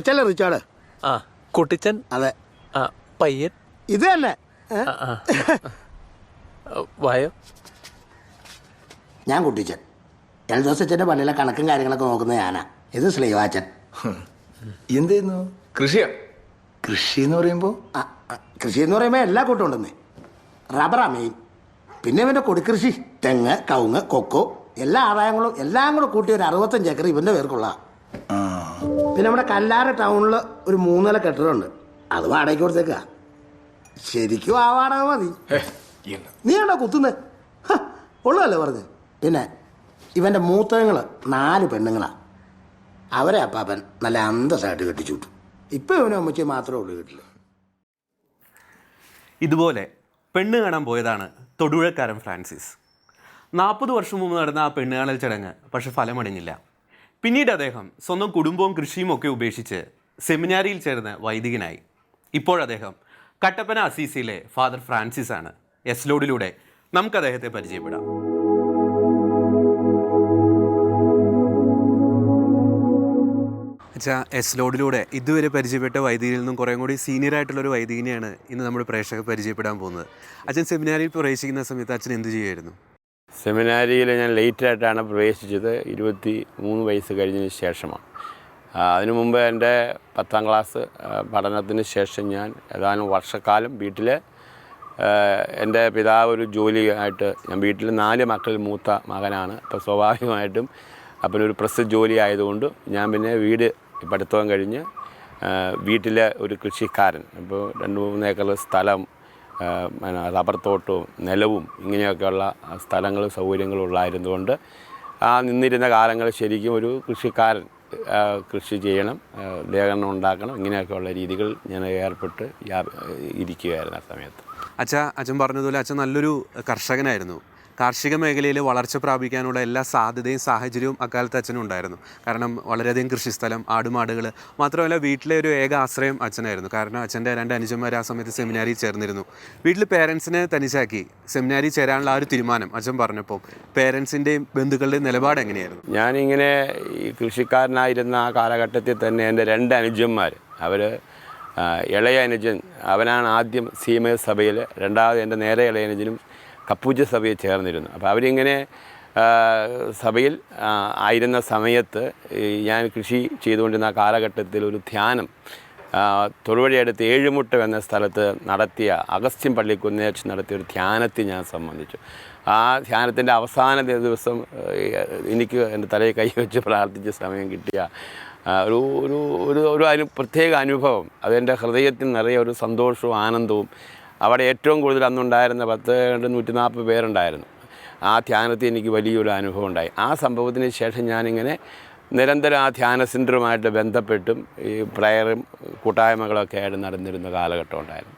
കൊച്ചല്ലേ Richard? ആ കുട്ടിച്ചൻ? അതെ. ആ പയ്യൻ? ഇത് തന്നെ. ആ, വായോ. ഞാൻ കുട്ടിച്ചൻ. എൽദോസച്ചന്റെ പള്ളിയിലെ കണക്കും കാര്യങ്ങളൊക്കെ നോക്കുന്ന ഞാനാ. ഇത് സ്ലീവാച്ചൻ എന്തായിരുന്നു കൃഷിയാ. കൃഷി എന്ന് പറയുമ്പോ? ആ, ആ, കൃഷി എന്ന് പറയുമ്പോൾ എല്ലാ കൂട്ടം ഉണ്ടെന്ന്. റബ്ബറാ മെയിൻ പിന്നെ ഇവന്റെ കൊടിക്കൃഷി. തെങ്ങ് കവുങ്ങ് കൊക്കോ എല്ലാ ആദായങ്ങളും എല്ലാം കൂടെ കൂട്ടി ഒരു അറുപത്തഞ്ച് ഏക്കർ ഇവന്റെ പേർക്കുള്ള ആ. പിന്നെ നമ്മുടെ കല്ലാറ ടൗണിൽ ഒരു മൂന്നില കെട്ടിടമുണ്ട്. അത് വാടകയ്ക്ക് കൊടുത്തേക്ക. ശരിക്കും ആ വാടക മതി. നീ ആണോ കുത്തുന്നത് ഉള്ളതല്ലേ പറഞ്ഞ്? പിന്നെ ഇവന്റെ മൂത്തങ്ങൾ നാല് പെണ്ണുങ്ങളാ. അവരെ അപ്പാപ്പൻ നല്ല അന്തസ്സായിട്ട് കെട്ടിച്ചു വിട്ടു. ഇപ്പം ഇവനും അമ്മച്ചി മാത്രമേ ഉള്ളൂ വീട്ടിൽ ഇതുപോലെ പെണ്ണ് കാണാൻ പോയതാണ് തൊടുപുഴക്കാരൻ ഫ്രാൻസിസ്. നാൽപ്പത് വർഷം മുമ്പ് നടന്ന ആ പെണ്ണുകാണൽ ചടങ്ങ് പക്ഷെ ഫലമടഞ്ഞില്ല പിന്നീട് അദ്ദേഹം സ്വന്തം കുടുംബവും കൃഷിയും ഒക്കെ ഉപേക്ഷിച്ച് സെമിനാരിയിൽ ചേർന്ന് വൈദികനായി. ഇപ്പോഴദ്ദേഹം കട്ടപ്പന അസീസിയിലെ ഫാദർ ഫ്രാൻസിസ് ആണ്. എസ് ലോഡിലൂടെ നമുക്ക് അദ്ദേഹത്തെ പരിചയപ്പെടാം. അച്ഛാ എസ് ലോഡിലൂടെ ഇതുവരെ പരിചയപ്പെട്ട വൈദികയിൽ നിന്നും കുറേ കൂടി സീനിയർ ആയിട്ടുള്ള ഒരു വൈദികനെയാണ് ഇന്ന് നമ്മുടെ പ്രേക്ഷകർ പരിചയപ്പെടാൻ പോകുന്നത്. അച്ഛൻ സെമിനാരിയിൽ പ്രവേശിക്കുന്ന സമയത്ത് അച്ഛൻ എന്ത് ചെയ്യുമായിരുന്നു? സെമിനാരിയിൽ ഞാൻ ലേറ്റായിട്ടാണ് പ്രവേശിച്ചത്. ഇരുപത്തി മൂന്ന് വയസ്സ് കഴിഞ്ഞതിന് ശേഷമാണ്. അതിനു മുമ്പ് എന്റെ പത്താം ക്ലാസ് പഠനത്തിന് ശേഷം ഞാൻ ഏതാനും വർഷക്കാലം വീട്ടിൽ എന്റെ പിതാവ് ഒരു ജോലിയായിട്ട് ഞാൻ വീട്ടിൽ നാല് മക്കളിൽ മൂത്ത മകനാണ്. അപ്പോൾ സ്വാഭാവികമായിട്ടും ഒരു പ്രസ് ജോലി ആയതുകൊണ്ട് ഞാൻ പിന്നെ വീട് പഠിത്തം കഴിഞ്ഞ് വീട്ടിലെ ഒരു കൃഷിക്കാരൻ. ഇപ്പോൾ രണ്ട് മൂന്ന് ഏക്കർ സ്ഥലം റബ്ബർ തോട്ടവും നിലവും ഇങ്ങനെയൊക്കെയുള്ള സ്ഥലങ്ങളും സൗകര്യങ്ങളും ഉള്ളായിരുന്നുകൊണ്ട് ആ നിന്നിരുന്ന കാലങ്ങൾ ശരിക്കും ഒരു കൃഷിക്കാരൻ കൃഷി ചെയ്യണം ലേഖനം ഉണ്ടാക്കണം ഇങ്ങനെയൊക്കെയുള്ള രീതികൾ ഞാൻ ഏർപ്പെട്ട് ഇരിക്കുകയായിരുന്നു ആ സമയത്ത്. അച്ഛ അച്ഛൻ പറഞ്ഞതുപോലെ അച്ഛൻ നല്ലൊരു കർഷകനായിരുന്നു. കാർഷിക മേഖലയിൽ വളർച്ച പ്രാപിക്കാനുള്ള എല്ലാ സാധ്യതയും സാഹചര്യവും അക്കാലത്ത് അച്ഛനും ഉണ്ടായിരുന്നു. കാരണം വളരെയധികം കൃഷിസ്ഥലം ആടുമാടുകൾ മാത്രമല്ല വീട്ടിലെ ഒരു ഏക ആശ്രയം അച്ഛനായിരുന്നു. കാരണം അച്ഛന്റെ രണ്ട് അനുജന്മാർ ആ സമയത്ത് സെമിനാരിയിൽ ചേർന്നിരുന്നു. വീട്ടിൽ പേരൻസിനെ തനിച്ചാക്കി സെമിനാരിൽ ചേരാനുള്ള ആ ഒരു തീരുമാനം അച്ഛൻ പറഞ്ഞപ്പോൾ പേരൻസിന്റെയും ബന്ധുക്കളുടെയും നിലപാട് എങ്ങനെയായിരുന്നു? ഞാനിങ്ങനെ ഈ കൃഷിക്കാരനായിരുന്ന ആ കാലഘട്ടത്തിൽ തന്നെ എന്റെ രണ്ട് അനുജന്മാർ അവർ ഇളയ അനുജൻ അവനാണ് ആദ്യം സീമ സഭയിൽ രണ്ടാമത് എന്റെ നേരെ ഇളയ അനുജനും കപ്പൂജ സഭയിൽ ചേർന്നിരുന്നു. അപ്പോൾ അവരിങ്ങനെ സഭയിൽ ആയിരുന്ന സമയത്ത് ഞാൻ കൃഷി ചെയ്തുകൊണ്ടിരുന്ന കാലഘട്ടത്തിൽ ഒരു ധ്യാനം തൊഴുവഴിയടുത്ത് ഏഴുമുട്ടം എന്ന സ്ഥലത്ത് നടത്തിയ അഗസ്ത്യം പള്ളിക്കുന്ന് വെച്ച് നടത്തിയ ഒരു ധ്യാനത്തിൽ ഞാൻ സംബന്ധിച്ചു. ആ ധ്യാനത്തിന്റെ അവസാന ദിവസം എനിക്ക് എന്റെ തലയിൽ കൈ വെച്ച് പ്രാർത്ഥിച്ച സമയം കിട്ടിയ ഒരു ഒരു ഒരു ഒരു പ്രത്യേക അനുഭവം. അതെന്റെ ഹൃദയത്തിൽ നിറയെ ഒരു സന്തോഷവും ആനന്ദവും അവിടെ ഏറ്റവും കൂടുതൽ അന്നുണ്ടായിരുന്ന പത്ത് രണ്ട് നൂറ്റി നാൽപ്പത് പേരുണ്ടായിരുന്നു. ആ ധ്യാനത്തിൽ എനിക്ക് വലിയൊരു അനുഭവം ഉണ്ടായി. ആ സംഭവത്തിന് ശേഷം ഞാനിങ്ങനെ നിരന്തരം ആ ധ്യാന സെന്ററുമായിട്ട് ബന്ധപ്പെട്ടും ഈ പ്രയറും കൂട്ടായ്മകളൊക്കെ ആയിട്ട് നടന്നിരുന്ന കാലഘട്ടം ഉണ്ടായിരുന്നു.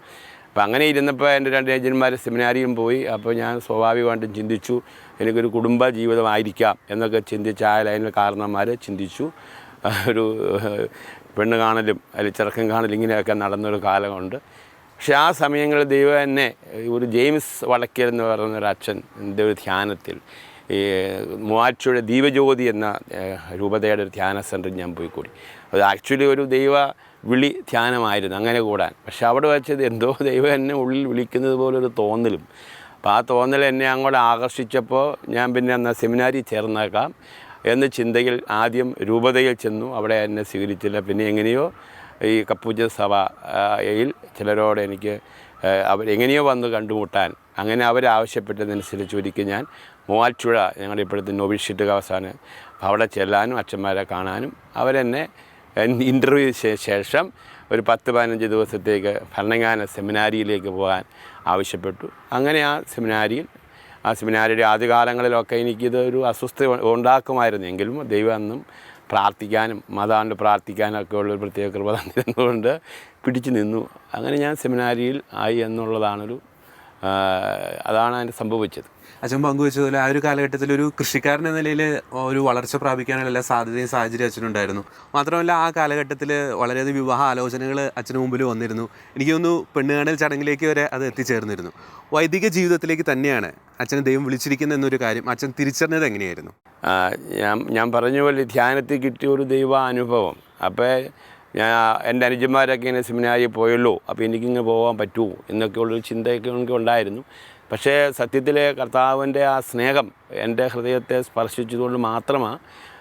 അപ്പോൾ അങ്ങനെ ഇരുന്നപ്പോൾ എന്റെ രണ്ട് ഏജന്മാർ സെമിനാരിയും പോയി. അപ്പോൾ ഞാൻ സ്വാഭാവികമായിട്ടും ചിന്തിച്ചു എനിക്കൊരു കുടുംബ ജീവിതമായിരിക്കാം എന്നൊക്കെ ചിന്തിച്ച ആ ലൈനിൽ കാരണന്മാർ ചിന്തിച്ചു. ഒരു പെണ്ണ് കാണലും അല്ലെങ്കിൽ ചെറുക്കം കാണലും ഇങ്ങനെയൊക്കെ നടന്നൊരു കാലമുണ്ട്. പക്ഷെ ആ സമയങ്ങളിൽ ദൈവം എന്നെ ഒരു ജെയിംസ് വടക്കൽ എന്ന് പറയുന്ന ഒരു അച്ഛൻ എന്റെ ഒരു ധ്യാനത്തിൽ ഈ മൂവാറ്റുഴ ദീപജ്യോതി എന്ന രൂപതയുടെ ഒരു ധ്യാന സെന്ററിൽ ഞാൻ പോയി കൂടി അത് ആക്ച്വലി ഒരു ദൈവ വിളി ധ്യാനമായിരുന്നു അങ്ങനെ കൂടാൻ. പക്ഷെ അവിടെ വെച്ചത് എന്തോ ദൈവം എന്നെ ഉള്ളിൽ വിളിക്കുന്നത് പോലൊരു തോന്നലും. അപ്പോൾ ആ തോന്നൽ എന്നെ അങ്ങോട്ട് ആകർഷിച്ചപ്പോൾ ഞാൻ പിന്നെ എന്നാൽ സെമിനാരി ചേർന്നേക്കാം എന്ന ചിന്തയിൽ ആദ്യം രൂപതയിൽ ചെന്നു. അവിടെ എന്നെ സ്വീകരിച്ചില്ല. പിന്നെ എങ്ങനെയോ ഈ കപ്പൂജ സഭയിൽ ചിലരോട് എനിക്ക് അവരെങ്ങനെയോ വന്ന് കണ്ടുമുട്ടാൻ അങ്ങനെ അവരാവശ്യപ്പെട്ടതനുസരിച്ച് ഒരിക്കൽ ഞാൻ മൂവാറ്റുഴ ഞങ്ങളുടെ ഇപ്പോഴത്തെ നോവിഷീറ്റ് അവസാനം അപ്പോൾ അവിടെ ചെല്ലാനും അച്ഛന്മാരെ കാണാനും അവരെന്നെ ഇന്റർവ്യൂ ശേഷം ഒരു പത്ത് പതിനഞ്ച് ദിവസത്തേക്ക് ഭരണങ്ങാന സെമിനാരിയിലേക്ക് പോകാൻ ആവശ്യപ്പെട്ടു. അങ്ങനെ ആ സെമിനാരിയിൽ ആ സെമിനാരിയുടെ ആദ്യകാലങ്ങളിലൊക്കെ എനിക്കിത് ഒരു അസ്വസ്ഥ ഉണ്ടാക്കുമായിരുന്നു. എങ്കിലും ദൈവം അന്നും പ്രാർത്ഥിക്കാനും മതാണ്ട് പ്രാർത്ഥിക്കാനൊക്കെ ഉള്ള ഒരു പ്രത്യേക കൃപ തന്നിരുന്നതുകൊണ്ട് പിടിച്ചു നിന്നു. അങ്ങനെ ഞാൻ സെമിനാരിയിൽ ആയി എന്നുള്ളതാണൊരു അതാണ് അതിന് സംഭവിച്ചത്. അച്ഛൻ പങ്കുവെച്ചതുപോലെ ആ ഒരു കാലഘട്ടത്തിൽ ഒരു കൃഷിക്കാരൻ എന്ന നിലയിൽ ഒരു വളർച്ച പ്രാപിക്കാനുള്ള എല്ലാ സാധ്യതയും സാഹചര്യം അച്ഛനുണ്ടായിരുന്നു. മാത്രമല്ല ആ കാലഘട്ടത്തിൽ വളരെയധികം വിവാഹ ആലോചനകൾ അച്ഛന് മുമ്പിൽ വന്നിരുന്നു. എനിക്ക് തോന്നുന്നു പെണ്ണുകാണൽ ചടങ്ങിലേക്ക് വരെ അത് എത്തിച്ചേർന്നിരുന്നു. വൈദിക ജീവിതത്തിലേക്ക് തന്നെയാണ് അച്ഛനെ ദൈവം വിളിച്ചിരിക്കുന്നത് എന്നൊരു കാര്യം അച്ഛൻ തിരിച്ചറിഞ്ഞത് എങ്ങനെയായിരുന്നു? ഞാൻ ഞാൻ പറഞ്ഞ പോലെ ധ്യാനത്തിൽ കിട്ടിയ ഒരു ദൈവ അനുഭവം. അപ്പോൾ ഞാൻ എന്റെ അനുജന്മാരൊക്കെ ഇങ്ങനെ സെമിനാരിൽ പോയല്ലോ അപ്പോൾ എനിക്കിങ്ങനെ പോകാൻ പറ്റുമോ എന്നൊക്കെയുള്ളൊരു ചിന്തയൊക്കെ എനിക്ക് ഉണ്ടായിരുന്നു. പക്ഷേ സത്യത്തിൽ കർത്താവിന്റെ ആ സ്നേഹം എന്റെ ഹൃദയത്തെ സ്പർശിച്ചതുകൊണ്ട് മാത്രമാണ്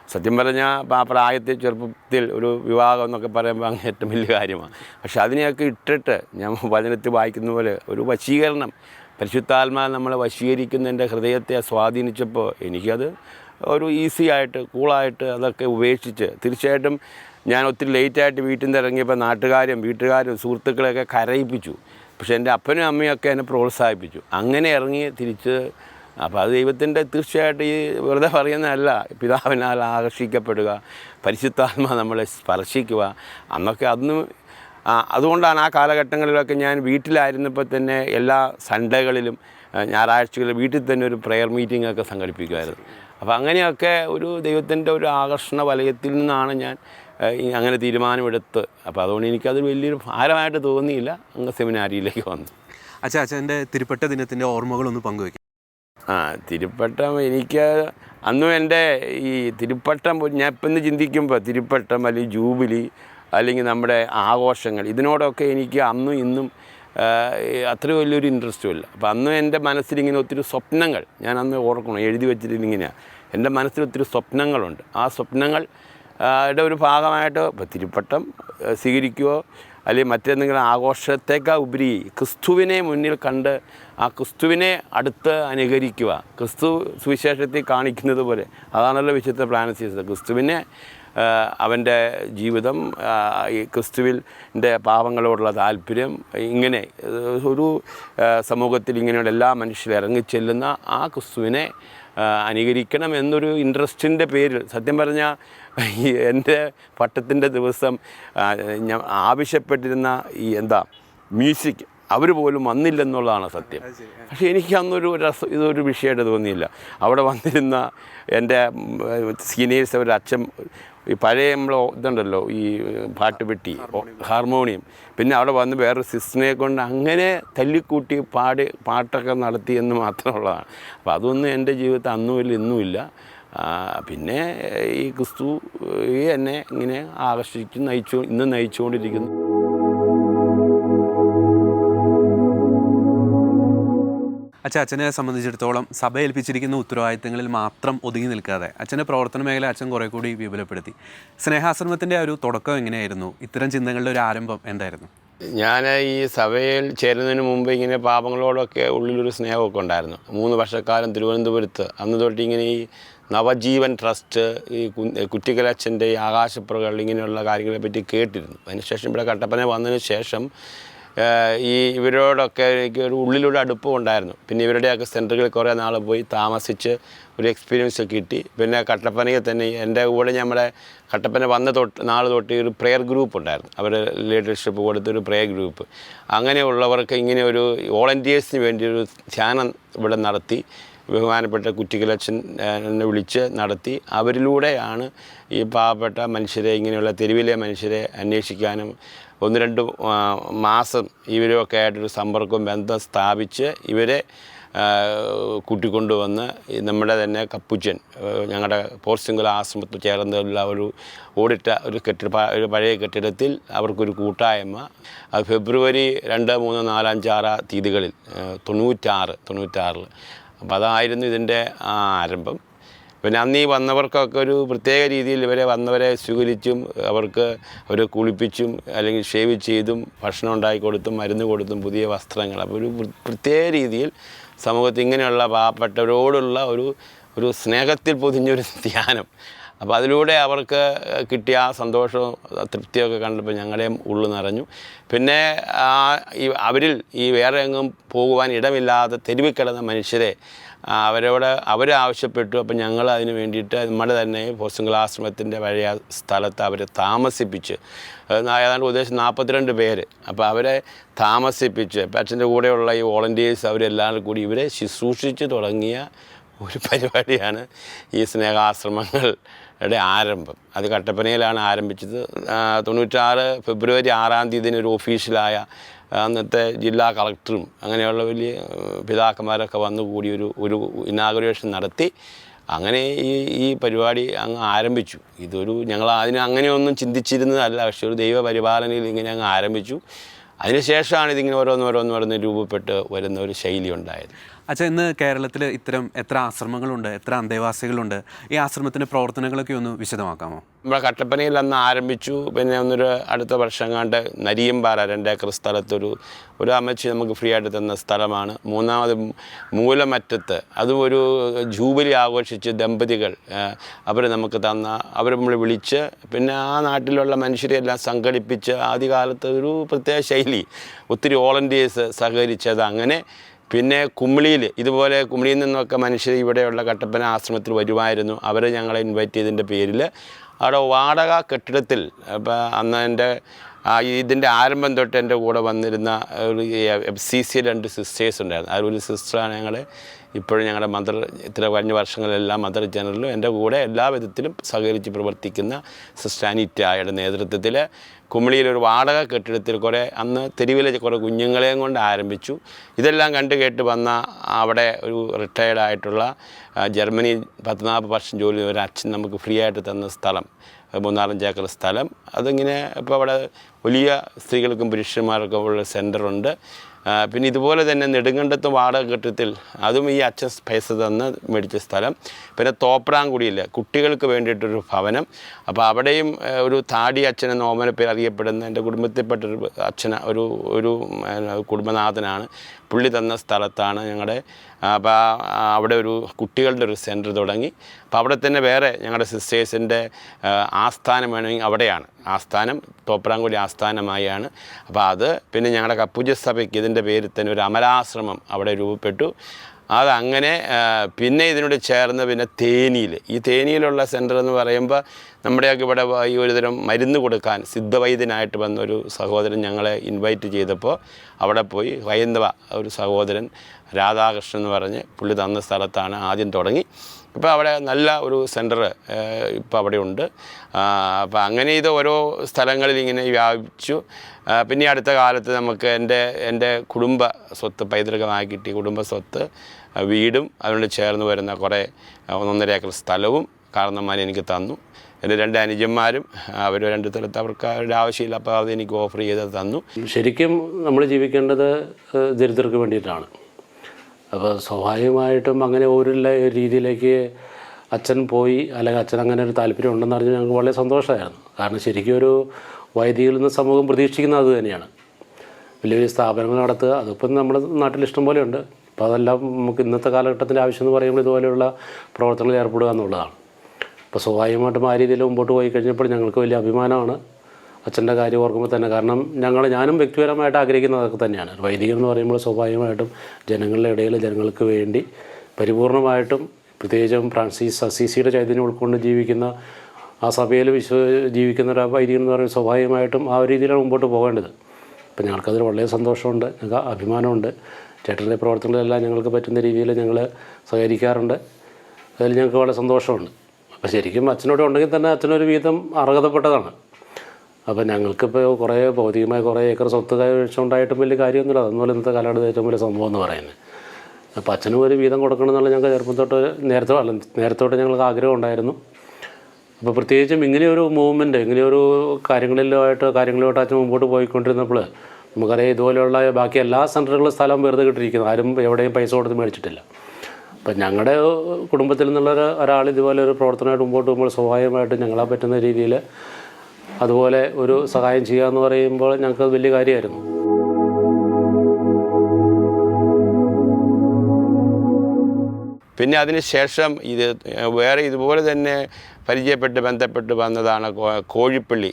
സത്യം പറഞ്ഞാൽ ആ പ്രായത്തിൽ ചെറുപ്പത്തിൽ ഒരു വിവാഹം എന്നൊക്കെ പറയുമ്പോൾ അങ്ങ് ഏറ്റവും വലിയ കാര്യമാണ് പക്ഷേ അതിനെയൊക്കെ ഇട്ടിട്ട് ഞാൻ വചനത്തിൽ വായിക്കുന്ന പോലെ ഒരു വശീകരണം. പരിശുദ്ധാത്മാ നമ്മളെ വശീകരിക്കുന്ന എന്റെ ഹൃദയത്തെ സ്വാധീനിച്ചപ്പോൾ എനിക്കത് ഒരു ഈസി ആയിട്ട് കൂളായിട്ട് അതൊക്കെ ഉപേക്ഷിച്ച് തീർച്ചയായിട്ടും ഞാൻ ഒത്തിരി ലേറ്റായിട്ട് വീട്ടിൽ നിന്ന് ഇറങ്ങിയപ്പോൾ നാട്ടുകാരും വീട്ടുകാരും സുഹൃത്തുക്കളെയൊക്കെ കരയിപ്പിച്ചു. പക്ഷേ എന്റെ അപ്പനും അമ്മയൊക്കെ എന്നെ പ്രോത്സാഹിപ്പിച്ചു. അങ്ങനെ ഇറങ്ങി തിരിച്ച് അപ്പോൾ അത് ദൈവത്തിന്റെ തീർച്ചയായിട്ടും ഈ വെറുതെ പറയുന്നതല്ല. പിതാവിനാൽ ആകർഷിക്കപ്പെടുക പരിശുദ്ധാത്മ നമ്മളെ സ്പർശിക്കുക. അന്നൊക്കെ അന്ന് അതുകൊണ്ടാണ് ആ കാലഘട്ടങ്ങളിലൊക്കെ ഞാൻ വീട്ടിലായിരുന്നപ്പോൾ തന്നെ എല്ലാ സൺഡേകളിലും ഞായറാഴ്ചകളിൽ വീട്ടിൽ തന്നെ ഒരു പ്രെയർ മീറ്റിംഗ് ഒക്കെ സംഘടിപ്പിക്കുമായിരുന്നു. അപ്പോൾ അങ്ങനെയൊക്കെ ഒരു ദൈവത്തിന്റെ ഒരു ആകർഷണ വലയത്തിൽ നിന്നാണ് ഞാൻ അങ്ങനെ തീരുമാനമെടുത്ത്. അപ്പോൾ അതുകൊണ്ട് എനിക്കത് വലിയൊരു ഭാരമായിട്ട് തോന്നിയില്ല. അങ്ങ് സെമിനാരിയിലേക്ക് വന്നു. അച്ഛാ അച്ഛന്റെ തിരുപ്പട്ട ദിനത്തിന്റെ ഓർമ്മകളൊന്ന് പങ്കുവയ്ക്കും. ആ തിരുപ്പട്ടം എനിക്ക് അന്നും എന്റെ ഈ തിരുപ്പട്ടം ഞാൻ ഇപ്പം ഇന്ന് ചിന്തിക്കുമ്പോൾ തിരുപ്പട്ടം അല്ലെങ്കിൽ ജൂബിലി അല്ലെങ്കിൽ നമ്മുടെ ആഘോഷങ്ങൾ ഇതിനോടൊക്കെ എനിക്ക് അന്നും ഇന്നും അത്ര വലിയൊരു ഇൻട്രസ്റ്റും ഇല്ല. അപ്പം അന്ന് എന്റെ മനസ്സിലിങ്ങനെ ഒത്തിരി സ്വപ്നങ്ങൾ ഞാൻ അന്ന് ഓർക്കണം എഴുതി വെച്ചിട്ട് ഇങ്ങനെയാണ് എന്റെ മനസ്സിൽ ഒത്തിരി സ്വപ്നങ്ങളുണ്ട്. ആ സ്വപ്നങ്ങൾ യുടെ ഒരു ഭാഗമായിട്ട് ഇപ്പോൾ തിരുപ്പട്ടം സ്വീകരിക്കുകയോ അല്ലെങ്കിൽ മറ്റേന്തെങ്കിലും ആഘോഷത്തേക്കാൾ ഉപരി ക്രിസ്തുവിനെ മുന്നിൽ കണ്ട് ആ ക്രിസ്തുവിനെ അടുത്ത് അനുകരിക്കുക ക്രിസ്തു സുവിശേഷത്തിൽ കാണിക്കുന്നത് പോലെ. അതാണല്ലോ വിശുദ്ധ ഫ്രാൻസിസ് ക്രിസ്തുവിനെ അവന്റെ ജീവിതം ഈ ക്രിസ്തുവിന്റെ പാവങ്ങളോടുള്ള താല്പര്യം ഇങ്ങനെ ഒരു സമൂഹത്തിൽ ഇങ്ങനെയുള്ള എല്ലാ മനുഷ്യരും ഇറങ്ങിച്ചെല്ലുന്ന ആ ക്രിസ്തുവിനെ അനുകരിക്കണം എന്നൊരു ഇൻട്രസ്റ്റിന്റെ പേരിൽ സത്യം പറഞ്ഞാൽ എന്റെ പട്ടത്തിന്റെ ദിവസം ഞാൻ ആവശ്യപ്പെട്ടിരുന്ന ഈ എന്താ മ്യൂസിക് അവർ പോലും വന്നില്ലെന്നുള്ളതാണ് സത്യം. പക്ഷേ എനിക്ക് അന്നൊരു രസം ഇതൊരു വിഷയമായിട്ട് തോന്നിയില്ല. അവിടെ വന്നിരുന്ന എന്റെ സീനിയേഴ്സ് അവരുടെ അച്ഛൻ ഈ പഴയ നമ്മൾ ഇതുണ്ടല്ലോ ഈ പാട്ട് പെട്ടി ഹാർമോണിയം. പിന്നെ അവിടെ വന്ന് വേറൊരു സിസ്റ്ററിനെ കൊണ്ട് അങ്ങനെ തല്ലിക്കൂട്ടി പാടി പാട്ടൊക്കെ നടത്തി എന്ന് മാത്രമുള്ളതാണ്. അപ്പോൾ അതൊന്നും എന്റെ ജീവിതത്തിൽ അന്നുമില്ല ഇന്നുമില്ല പിന്നെ ഈ ക്രിസ്തു ഈ എന്നെ ഇങ്ങനെ ആകർഷിച്ച് നയിച്ചു ഇന്ന് നയിച്ചുകൊണ്ടിരിക്കുന്നു. അച്ഛൻ അച്ഛനെ സംബന്ധിച്ചിടത്തോളം സഭ ഏൽപ്പിച്ചിരിക്കുന്ന ഉത്തരവാദിത്തങ്ങളിൽ മാത്രം ഒതുങ്ങി നിൽക്കാതെ അച്ഛന്റെ പ്രവർത്തന മേഖല അച്ഛൻ കുറേ കൂടി വിപുലപ്പെടുത്തി. സ്നേഹാശ്രമത്തിന്റെ ഒരു തുടക്കം എങ്ങനെയായിരുന്നു? ഇത്തരം ചിന്തകളുടെ ഒരു ആരംഭം എന്തായിരുന്നു? ഞാൻ ഈ സഭയിൽ ചേരുന്നതിന് മുമ്പ് ഇങ്ങനെ പാപങ്ങളോടൊക്കെ ഉള്ളിലൊരു സ്നേഹമൊക്കെ ഉണ്ടായിരുന്നു. മൂന്ന് വർഷക്കാലം തിരുവനന്തപുരത്ത് അന്ന് തൊട്ട് ഇങ്ങനെ ഈ നവജീവൻ ട്രസ്റ്റ് ഈ കുറ്റിക്കലച്ഛന്റെ ഈ ആകാശപ്പുറകൾ ഇങ്ങനെയുള്ള കാര്യങ്ങളെ പറ്റി കേട്ടിരുന്നു. അതിനുശേഷം ഇവിടെ കട്ടപ്പന വന്നതിന് ശേഷം ഈ ഇവരോടൊക്കെ എനിക്ക് ഒരു ഉള്ളിലൊരു അടുപ്പം ഉണ്ടായിരുന്നു. പിന്നെ ഇവരുടെയൊക്കെ സെന്ററുകളിൽ കുറേ നാൾ പോയി താമസിച്ച് ഒരു എക്സ്പീരിയൻസ് ഒക്കെ കിട്ടി. പിന്നെ കട്ടപ്പനയിൽ തന്നെ എന്റെ കൂടെ നമ്മുടെ കട്ടപ്പന വന്ന തൊട്ട് നാൾ തൊട്ട് ഒരു പ്രെയർ ഗ്രൂപ്പ് ഉണ്ടായിരുന്നു. അവർ ലീഡർഷിപ്പ് കൊടുത്തൊരു പ്രെയർ ഗ്രൂപ്പ് അങ്ങനെയുള്ളവർക്ക് ഇങ്ങനെ ഒരു വോളണ്ടിയേഴ്സിന് വേണ്ടി ഒരു ധ്യാനം ഇവിടെ നടത്തി ബഹുമാനപ്പെട്ട കുറ്റിക്കലച്ഛൻ എന്നെ വിളിച്ച് നടത്തി. അവരിലൂടെയാണ് ഈ പാവപ്പെട്ട മനുഷ്യരെ ഇങ്ങനെയുള്ള തെരുവിലെ മനുഷ്യരെ അന്വേഷിക്കാനും ഒന്ന് രണ്ട് മാസം ഇവരൊക്കെ ആയിട്ടൊരു സമ്പർക്കം ബന്ധം സ്ഥാപിച്ച് ഇവരെ കൂട്ടിക്കൊണ്ടുവന്ന് നമ്മുടെ തന്നെ കപ്പുച്ചൻ ഞങ്ങളുടെ പോർസിംഗുല ആശ്രമത്തിൽ ചേർന്നുള്ള ഒരു ഓടിട്ട ഒരു കെട്ടിട ഒരു പഴയ കെട്ടിടത്തിൽ അവർക്കൊരു കൂട്ടായ്മ. അത് ഫെബ്രുവരി രണ്ട് മൂന്ന് നാല് അഞ്ച് ആറ് തീയതികളിൽ തൊണ്ണൂറ്റാറ് തൊണ്ണൂറ്റാറിൽ അപ്പോൾ അതായിരുന്നു ഇതിന്റെ ആരംഭം. പിന്നെ അന്ന് ഈ വന്നവർക്കൊക്കെ ഒരു പ്രത്യേക രീതിയിൽ ഇവരെ വന്നവരെ സ്വീകരിച്ചും അവർക്ക് അവരെ കുളിപ്പിച്ചും അല്ലെങ്കിൽ ഷേവ് ചെയ്തും ഭക്ഷണം ഉണ്ടാക്കി കൊടുത്തും മരുന്ന് കൊടുത്തും പുതിയ വസ്ത്രങ്ങൾ. അപ്പോൾ ഒരു പ്രത്യേക രീതിയിൽ സമൂഹത്തിൽ ഇങ്ങനെയുള്ള പാവപ്പെട്ടവരോടുള്ള ഒരു ഒരു സ്നേഹത്തിൽ പൊതിഞ്ഞൊരു ധ്യാനം. അപ്പോൾ അതിലൂടെ അവർക്ക് കിട്ടിയ ആ സന്തോഷവും തൃപ്തിയൊക്കെ കണ്ടപ്പോൾ ഞങ്ങളുടെയും ഉള്ളു നിറഞ്ഞു. പിന്നെ ഈ അവരിൽ ഈ വേറെ എങ്ങും പോകുവാൻ ഇടമില്ലാതെ തെരുവിൽ കിടന്ന മനുഷ്യരെ അവരോട് അവർ ആവശ്യപ്പെട്ടു. അപ്പം ഞങ്ങൾ അതിന് വേണ്ടിയിട്ട് നമ്മുടെ തന്നെ പോസ്റ്റിംഗ് ആശ്രമത്തിന്റെ പഴയ സ്ഥലത്ത് അവരെ താമസിപ്പിച്ച് ഏതാണ്ട് ഉദ്ദേശം നാൽപ്പത്തിരണ്ട് പേര്. അപ്പോൾ അവരെ താമസിപ്പിച്ച് പാച്ചന്റെ കൂടെയുള്ള ഈ വോളണ്ടിയേഴ്സ് അവരെല്ലാവരും കൂടി ഇവരെ ശുശ്രൂഷിച്ച് തുടങ്ങിയ ഒരു പരിപാടിയാണ് ഈ സ്നേഹാശ്രമങ്ങളുടെ ആരംഭം. അത് കട്ടപ്പനയിലാണ് ആരംഭിച്ചത്. തൊണ്ണൂറ്റാറ് ഫെബ്രുവരി ആറാം തീയതി ഒരു ഒഫീഷ്യലായ അന്നത്തെ ജില്ലാ കളക്ടറും അങ്ങനെയുള്ള വലിയ പിതാക്കന്മാരൊക്കെ വന്നു കൂടി ഒരു ഒരു ഇനാഗുറേഷൻ നടത്തി. അങ്ങനെ ഈ ഈ പരിപാടി അങ്ങ് ആരംഭിച്ചു. ഇതൊരു ഞങ്ങൾ അതിന് അങ്ങനെയൊന്നും ചിന്തിച്ചിരുന്നതല്ല. പക്ഷെ ഒരു ദൈവ പരിപാലനയിൽ ഇങ്ങനെ അങ്ങ് ആരംഭിച്ചു. അതിനുശേഷമാണ് ഇതിങ്ങനെ ഓരോന്ന് ഓരോന്ന് ഓരോന്ന് രൂപപ്പെട്ട് വരുന്ന ഒരു ശൈലി ഉണ്ടായത്. അച്ഛൻ ഇന്ന് കേരളത്തിൽ ഇത്തരം എത്ര ആശ്രമങ്ങളുണ്ട് എത്ര അന്തേവാസികളുണ്ട് ഈ ആശ്രമത്തിന്റെ പ്രവർത്തനങ്ങളൊക്കെ ഒന്ന് വിശദമാക്കാമോ? നമ്മുടെ കട്ടപ്പനയിൽ അന്ന് ആരംഭിച്ചു പിന്നെ ഒന്നൊരു അടുത്ത വർഷം കണ്ട് നരിയമ്പാറ രണ്ടേക്കർ സ്ഥലത്തൊരു ഒരു അമ്മച്ചി നമുക്ക് ഫ്രീ ആയിട്ട് തന്ന സ്ഥലമാണ്. മൂന്നാമത് മൂലമറ്റത്ത് അതും ഒരു ജൂബിലി ആഘോഷിച്ച് ദമ്പതികൾ അവർ നമുക്ക് തന്ന അവർ നമ്മൾ വിളിച്ച് പിന്നെ ആ നാട്ടിലുള്ള മനുഷ്യരെല്ലാം സംഘടിപ്പിച്ച് ആദ്യകാലത്ത് ഒരു പ്രത്യേക ശൈലി ഒത്തിരി വോളണ്ടിയേഴ്സ് സഹകരിച്ചത് അങ്ങനെ പിന്നെ കുമ്പിളിയിൽ ഇതുപോലെ കുമ്പിളിയിൽ നിന്നൊക്കെ മനുഷ്യർ ഇവിടെയുള്ള കട്ടപ്പന ആശ്രമത്തിൽ വരുമായിരുന്നു. അവർ ഞങ്ങളെ ഇൻവൈറ്റ് ചെയ്തതിന്റെ പേരിൽ അവിടെ വാടക കെട്ടിടത്തിൽ അപ്പോൾ അന്ന് എന്റെ ഇതിന്റെ ആരംഭം തൊട്ട് എന്റെ കൂടെ വന്നിരുന്ന ഒരു എഫ് സി സി രണ്ട് സിസ്റ്റേഴ്സ് ഉണ്ടായിരുന്നു. ആ ഒരു സിസ്റ്ററാണ് ഞങ്ങളെ. ഇപ്പോഴും ഞങ്ങളുടെ മദർ ഇത്ര കഴിഞ്ഞ വർഷങ്ങളിലെല്ലാം മദർ ജനറലും എന്റെ കൂടെ എല്ലാ വിധത്തിലും സഹകരിച്ച് പ്രവർത്തിക്കുന്ന സിസ്റ്റർ നേതൃത്വത്തിൽ കുമിളിയിൽ ഒരു വാടക കെട്ടിടത്തിൽ കുറേ അന്ന് തെരുവിലെ കുറേ കുഞ്ഞുങ്ങളെയും കൊണ്ട് ആരംഭിച്ചു. ഇതെല്ലാം കണ്ടു കേട്ട് വന്ന അവിടെ ഒരു റിട്ടയർഡ് ആയിട്ടുള്ള ജർമ്മനി പത്ത് വർഷം ജോലി ഒരു അച്ഛൻ നമുക്ക് ഫ്രീ ആയിട്ട് തന്ന സ്ഥലം മൂന്നാലഞ്ച് ഏക്കർ സ്ഥലം. അതിങ്ങനെ ഇപ്പോൾ അവിടെ വലിയ സ്ത്രീകൾക്കും പുരുഷന്മാർക്കും ഉള്ള സെന്ററുണ്ട് പിന്നെ ഇതുപോലെ തന്നെ നെടുങ്കണ്ടത്ത് വാടക കെട്ടിടത്തിൽ അതും ഈ അച്ഛൻ പൈസ തന്ന് മേടിച്ച സ്ഥലം. പിന്നെ തോപ്രാങ്കുടിയിൽ കുട്ടികൾക്ക് വേണ്ടിയിട്ടൊരു ഭവനം. അപ്പോൾ അവിടെയും ഒരു താടി അച്ഛൻ എന്ന ഓമന പേര് അറിയപ്പെടുന്ന എന്റെ കുടുംബത്തിൽപ്പെട്ടൊരു അച്ഛന ഒരു ഒരു കുടുംബനാഥനാണ്. പുള്ളി തന്ന സ്ഥലത്താണ് ഞങ്ങളുടെ അപ്പോൾ അവിടെ ഒരു കുട്ടികളുടെ ഒരു സെന്റർ തുടങ്ങി. അപ്പോൾ അവിടെ തന്നെ വേറെ ഞങ്ങളുടെ സിസ്റ്റേഴ്സിന്റെ ആസ്ഥാനം വേണമെങ്കിൽ അവിടെയാണ്. ആസ്ഥാനം തോപ്രാങ്കുടി ആസ്ഥാനമായാണ്. അപ്പോൾ അത് പിന്നെ ഞങ്ങളുടെ കപ്പൂജ സഭയ്ക്ക് ഇതിന്റെ പേരിൽ തന്നെ ഒരു അമലാശ്രമം അവിടെ രൂപപ്പെട്ടു. അതങ്ങനെ പിന്നെ ഇതിനോട് ചേർന്ന് പിന്നെ തേനിയിൽ ഈ തേനിയിലുള്ള സെന്റർ എന്ന് പറയുമ്പോൾ നമ്മുടെയൊക്കെ ഇവിടെ ഈ ഒരുതരം മരുന്ന് കൊടുക്കാൻ സിദ്ധവൈദ്യനായിട്ട് വന്ന ഒരു സഹോദരൻ ഞങ്ങളെ ഇൻവൈറ്റ് ചെയ്തപ്പോൾ അവിടെ പോയി ഹൈന്ദവ ഒരു സഹോദരൻ രാധാകൃഷ്ണൻ എന്ന് പറഞ്ഞ് പുള്ളി തന്ന സ്ഥലത്താണ് ആദ്യം തുടങ്ങി. ഇപ്പോൾ അവിടെ നല്ല ഒരു സെന്റർ ഇപ്പോൾ അവിടെ ഉണ്ട്. അപ്പോൾ അങ്ങനെ ഇത് ഓരോ സ്ഥലങ്ങളിൽ ഇങ്ങനെ വ്യാപിച്ചു. പിന്നെ അടുത്ത കാലത്ത് നമുക്ക് എന്റെ എന്റെ കുടുംബ സ്വത്ത് പൈതൃകമായി കിട്ടി കുടുംബ സ്വത്ത് വീടും അതിനോട് ചേർന്ന് വരുന്ന കുറേ ഒന്നൊന്നര ഏക്കർ സ്ഥലവും കാരണന്മാർ എനിക്ക് തന്നു. എന്റെ രണ്ട് അനുജന്മാരും അവർ രണ്ട് സ്ഥലത്ത് അവർക്ക് അവരുടെ ആവശ്യമില്ല അപ്പോൾ അത് എനിക്ക് ഓഫർ ചെയ്ത് തന്നു. ശരിക്കും നമ്മൾ ജീവിക്കേണ്ടത് ദരിദ്രർക്ക് വേണ്ടിയിട്ടാണ്. അപ്പോൾ സ്വാഭാവികമായിട്ടും അങ്ങനെ ഒരു രീതിയിലേക്ക് അച്ഛൻ പോയി അല്ലെങ്കിൽ അച്ഛൻ അങ്ങനെ ഒരു താല്പര്യം ഉണ്ടെന്ന് അറിഞ്ഞ് ഞങ്ങൾക്ക് വളരെ സന്തോഷമായിരുന്നു. കാരണം ശരിക്കും ഒരു വൈദികൾ നിന്ന് സമൂഹം പ്രതീക്ഷിക്കുന്നത് അത് തന്നെയാണ്. വലിയ വലിയ സ്ഥാപനങ്ങൾ നടത്തുക അതിപ്പം നമ്മുടെ നാട്ടിൽ ഇഷ്ടം പോലെ ഉണ്ട്. അപ്പോൾ അതെല്ലാം നമുക്ക് ഇന്നത്തെ കാലഘട്ടത്തിന്റെ ആവശ്യം എന്ന് പറയുമ്പോൾ ഇതുപോലെയുള്ള പ്രവർത്തനങ്ങളിൽ ഏർപ്പെടുക എന്നുള്ളതാണ്. അപ്പോൾ സ്വാഭാവികമായിട്ടും ആ രീതിയിൽ മുമ്പോട്ട് പോയി കഴിഞ്ഞപ്പോൾ ഞങ്ങൾക്ക് വലിയ അഭിമാനമാണ്. അച്ഛന്റെ കാര്യം ഓർക്കുമ്പോൾ തന്നെ. കാരണം ഞങ്ങൾ ഞാനും വ്യക്തിപരമായിട്ട് ആഗ്രഹിക്കുന്നതൊക്കെ തന്നെയാണ്. വൈദികൻ എന്ന് പറയുമ്പോൾ സ്വാഭാവികമായിട്ടും ജനങ്ങളുടെ ഇടയിൽ ജനങ്ങൾക്ക് വേണ്ടി പരിപൂർണമായിട്ടും പ്രത്യേകിച്ചും ഫ്രാൻസിസ് അസീസിയുടെ ചൈതന്യം ഉൾക്കൊണ്ട് ജീവിക്കുന്ന ആ സഭയിൽ വിശ്വ ജീവിക്കുന്ന ഒരു വൈദികൻ എന്ന് പറയുമ്പോൾ സ്വാഭാവികമായിട്ടും ആ ഒരു രീതിയിലാണ് മുമ്പോട്ട് പോകേണ്ടത്. അപ്പം ഞങ്ങൾക്കതിൽ വളരെ സന്തോഷമുണ്ട് ഞങ്ങൾക്ക് അഭിമാനമുണ്ട്. ചേട്ടന്റെ പ്രവർത്തനങ്ങളെല്ലാം ഞങ്ങൾക്ക് പറ്റുന്ന രീതിയിൽ ഞങ്ങൾ സഹകരിക്കാറുണ്ട്. അതിൽ ഞങ്ങൾക്ക് വളരെ സന്തോഷമുണ്ട്. അപ്പോൾ ശരിക്കും അച്ഛനോട് ഉണ്ടെങ്കിൽ തന്നെ അച്ഛനൊരു വിധം അർഹതപ്പെട്ടതാണ്. അപ്പോൾ ഞങ്ങൾക്കിപ്പോൾ കുറേ ഭൗതികമായ കുറേ ഏക്കർ സ്വത്ത് കൈവച്ചുണ്ടായിട്ടും വലിയ കാര്യമൊന്നുമില്ല. അതൊന്നുമല്ല ഇന്നത്തെ കാലഘട്ടത്തിൽ ഏറ്റവും വലിയ സംഭവം എന്ന് പറയുന്നത്. അപ്പോൾ അച്ഛനും ഒരു വീതം കൊടുക്കണം എന്നുള്ള ഞങ്ങൾക്ക് ചെറുപ്പം തൊട്ട് നേരത്തെ അല്ല നേരത്തെ തൊട്ട് ഞങ്ങൾക്ക് ആഗ്രഹം ഉണ്ടായിരുന്നു. അപ്പോൾ പ്രത്യേകിച്ചും ഇങ്ങനെയൊരു മൂവ്മെന്റ് ഇങ്ങനെയൊരു കാര്യങ്ങളിലുമായിട്ട് കാര്യങ്ങളിലോട്ട് അച്ഛൻ മുമ്പോട്ട് പോയിക്കൊണ്ടിരുന്നപ്പോൾ നമുക്കറിയാം ഇതുപോലെയുള്ള ബാക്കി എല്ലാ സെന്ററുകളും സ്ഥലം വെറുതെ കിട്ടിയിരിക്കുന്നു. ആരും എവിടെയും പൈസ കൊടുത്ത് മേടിച്ചിട്ടില്ല. അപ്പം ഞങ്ങളുടെ കുടുംബത്തിൽ നിന്നുള്ള ഒരു- ഒരാൾ ഇതുപോലെ ഒരു പ്രവർത്തനമായിട്ട് മുമ്പോട്ട് പോകുമ്പോൾ സ്വാഭാവികമായിട്ടും ഞങ്ങളെ പറ്റുന്ന രീതിയിൽ അതുപോലെ ഒരു സഹായം ചെയ്യുക എന്ന് പറയുമ്പോൾ ഞങ്ങൾക്ക് വലിയ കാര്യമായിരുന്നു. പിന്നെ അതിന് ശേഷം ഇത് വേറെ ഇതുപോലെ തന്നെ പരിചയപ്പെട്ട് ബന്ധപ്പെട്ട് വന്നതാണ് കോഴിപ്പള്ളി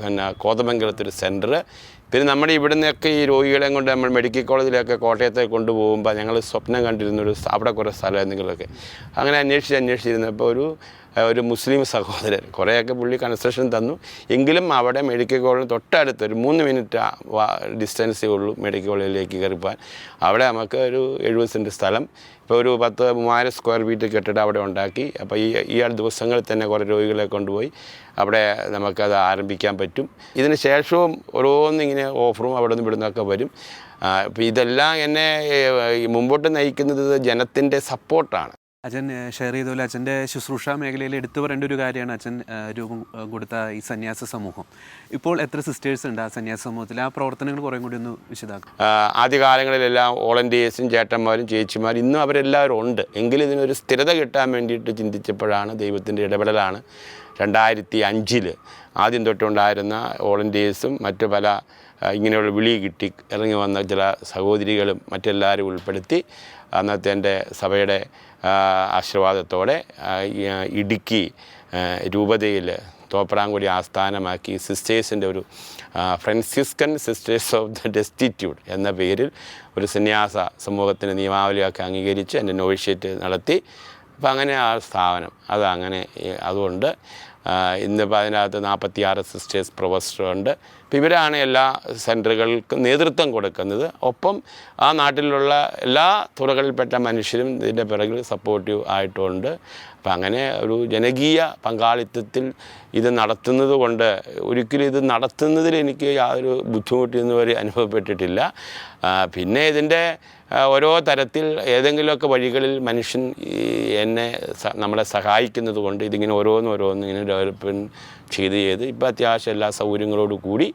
പിന്നെ കോതമംഗലത്തൊരു സെന്റർ പിന്നെ നമ്മുടെ ഇവിടെ നിന്നൊക്കെ ഈ രോഗികളെ കൊണ്ട് നമ്മൾ മെഡിക്കൽ കോളേജിലൊക്കെ കോട്ടയത്തെ കൊണ്ടുപോകുമ്പോൾ ഞങ്ങൾ സ്വപ്നം കണ്ടിരുന്നൊരു അവിടെ കുറേ സ്ഥലം എന്തെങ്കിലുമൊക്കെ അങ്ങനെ അന്വേഷിച്ച് അന്വേഷിച്ചിരുന്നപ്പോൾ ഒരു ഒരു മുസ്ലിം സഹോദരൻ. കുറേയൊക്കെ പുള്ളി കൺസ്ട്രക്ഷൻ തന്നു. എങ്കിലും അവിടെ മെഡിക്കൽ കോളേജ് തൊട്ടടുത്ത് ഒരു മൂന്ന് മിനിറ്റ് ഡിസ്റ്റൻസേ ഉള്ളൂ മെഡിക്കൽ കോളേജിലേക്ക് കയറിപ്പോകാൻ അവിടെ നമുക്ക് ഒരു എഴുപത് സെന്റ് സ്ഥലം ഇപ്പോൾ ഒരു പത്ത് മൂവായിരം സ്ക്വയർ ഫീറ്റ് കെട്ടിടം അവിടെ ഉണ്ടാക്കി. അപ്പോൾ ഈ ഈ ദിവസങ്ങളിൽ തന്നെ കുറേ രോഗികളെ കൊണ്ടുപോയി അവിടെ നമുക്കത് ആരംഭിക്കാൻ പറ്റും. ഇതിന് ശേഷവും ഓരോന്നിങ്ങനെ ഓഫറും അവിടെ നിന്ന് ഇവിടുന്നൊക്കെ വരും. അപ്പോൾ ഇതെല്ലാം എന്നെ മുമ്പോട്ട് നയിക്കുന്നത് ജനത്തിന്റെ സപ്പോർട്ടാണ്. അച്ഛൻ ഷെയർ ചെയ്ത പോലെ അച്ഛന്റെ ശുശ്രൂഷ മേഖലയിൽ എടുത്തു പറയേണ്ട ഒരു കാര്യമാണ് അച്ഛൻ രൂപം കൊടുത്ത ഈ സന്യാസ സമൂഹം. ഇപ്പോൾ എത്ര സിസ്റ്റേഴ്സ് ഉണ്ട് ആ സന്യാസ സമൂഹത്തിൽ? ആ പ്രവർത്തനങ്ങൾ കുറേ കൂടി ഒന്ന് വിശദാക്കും ആദ്യകാലങ്ങളിലെല്ലാം വോളണ്ടിയേഴ്സും ചേട്ടന്മാരും ചേച്ചിമാരും ഇന്നും അവരെല്ലാവരും ഉണ്ട്. എങ്കിലും ഇതിനൊരു സ്ഥിരത കിട്ടാൻ വേണ്ടിയിട്ട് ചിന്തിച്ചപ്പോഴാണ് ദൈവത്തിന്റെ ഇടപെടലാണ്. രണ്ടായിരത്തി അഞ്ചിൽ ആദ്യം തൊട്ടുണ്ടായിരുന്ന വോളണ്ടിയേഴ്സും മറ്റു പല ഇങ്ങനെയുള്ള വിളി കിട്ടി ഇറങ്ങി വന്ന ചില സഹോദരികളും മറ്റെല്ലാവരും ഉൾപ്പെടുത്തി അന്നത്തെ എന്റെ സഭയുടെ ആശീർവാദത്തോടെ ഇടുക്കി രൂപതയിൽ തോപ്രാങ്കുടി ആസ്ഥാനമാക്കി സിസ്റ്റേഴ്സിന്റെ ഒരു Franciscan Sisters of the Destitute എന്ന പേരിൽ ഒരു സന്യാസ സമൂഹത്തിന് നിയമാവലിയൊക്കെ അംഗീകരിച്ച് എന്റെ നോവിഷ്യേറ്റ് നടത്തി. അപ്പം അങ്ങനെ ആ സ്ഥാപനം അത് അങ്ങനെ അതുകൊണ്ട് ഇന്നിപ്പോൾ അതിനകത്ത് നാൽപ്പത്തിയാറ് സിസ്റ്റേഴ്സ് പ്രൊഫസറുണ്ട്. അപ്പോൾ ഇവരാണ് എല്ലാ സെന്ററുകൾക്കും നേതൃത്വം കൊടുക്കുന്നത്. ഒപ്പം ആ നാട്ടിലുള്ള എല്ലാ തുറകളിൽപ്പെട്ട മനുഷ്യരും ഇതിന്റെ പിറകിൽ സപ്പോർട്ടീവ് ആയിട്ടുണ്ട്. അപ്പം അങ്ങനെ ഒരു ജനകീയ പങ്കാളിത്തത്തിൽ ഇത് നടത്തുന്നത് കൊണ്ട് ഒരിക്കലും ഇത് നടത്തുന്നതിൽ എനിക്ക് യാതൊരു ബുദ്ധിമുട്ടിയൊന്നും വരെ അനുഭവപ്പെട്ടിട്ടില്ല. പിന്നെ ഇതിന്റെ ഓരോ തരത്തിൽ ഏതെങ്കിലുമൊക്കെ വഴികളിൽ മനുഷ്യൻ എന്നെ നമ്മളെ സഹായിക്കുന്നത് കൊണ്ട് ഇതിങ്ങനെ ഓരോന്ന് ഓരോന്ന് ഇങ്ങനെ ഡെവലപ്മെന്റ് ചെയ്ത് ചെയ്ത് ഇപ്പോൾ അത്യാവശ്യം എല്ലാ സൗകര്യങ്ങളോട് കൂടി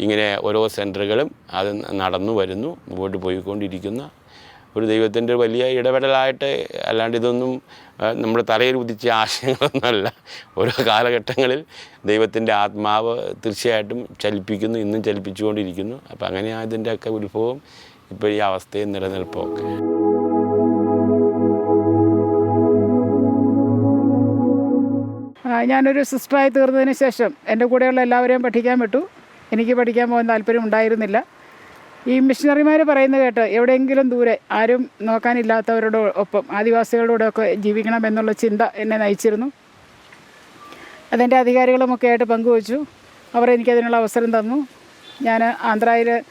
ഇങ്ങനെ ഓരോ സെന്ററുകളും അത് നടന്നു വരുന്നു മുമ്പോട്ട് പോയിക്കൊണ്ടിരിക്കുന്ന. ഒരു ദൈവത്തിന്റെ വലിയ ഇടപെടലായിട്ട് അല്ലാണ്ട് ഇതൊന്നും നമ്മുടെ തലയിൽ ഉദിച്ച ആശയങ്ങളൊന്നുമല്ല. ഓരോ കാലഘട്ടങ്ങളിൽ ദൈവത്തിന്റെ ആത്മാവ് തീർച്ചയായിട്ടും ചലിപ്പിക്കുന്നു ഇന്നും ചലിപ്പിച്ചുകൊണ്ടിരിക്കുന്നു. അപ്പം അങ്ങനെയാണ് ഇതിന്റെയൊക്കെ ഉത്ഭവം ഇപ്പോൾ ഈ അവസ്ഥയും നിലനിൽപ്പൊക്കെ. ഞാനൊരു സിസ്റ്ററായി തീർന്നതിന് ശേഷം എന്റെ കൂടെയുള്ള എല്ലാവരെയും പഠിക്കാൻ വിട്ടു. എനിക്ക് പഠിക്കാൻ പോകാൻ താല്പര്യം ഉണ്ടായിരുന്നില്ല. ഈ മിഷണറിമാർ പറയുന്നത് കേട്ട് എവിടെയെങ്കിലും ദൂരെ ആരും നോക്കാനില്ലാത്തവരുടെ ഒപ്പം ആദിവാസികളോടൊക്കെ ജീവിക്കണം എന്നുള്ള ചിന്ത എന്നെ നയിച്ചിരുന്നു. അതെന്റെ അധികാരികളുമൊക്കെ ആയിട്ട് പങ്കുവച്ചു. അവർ എനിക്കതിനുള്ള അവസരം തന്നു. ഞാൻ ആന്ധ്രയിൽ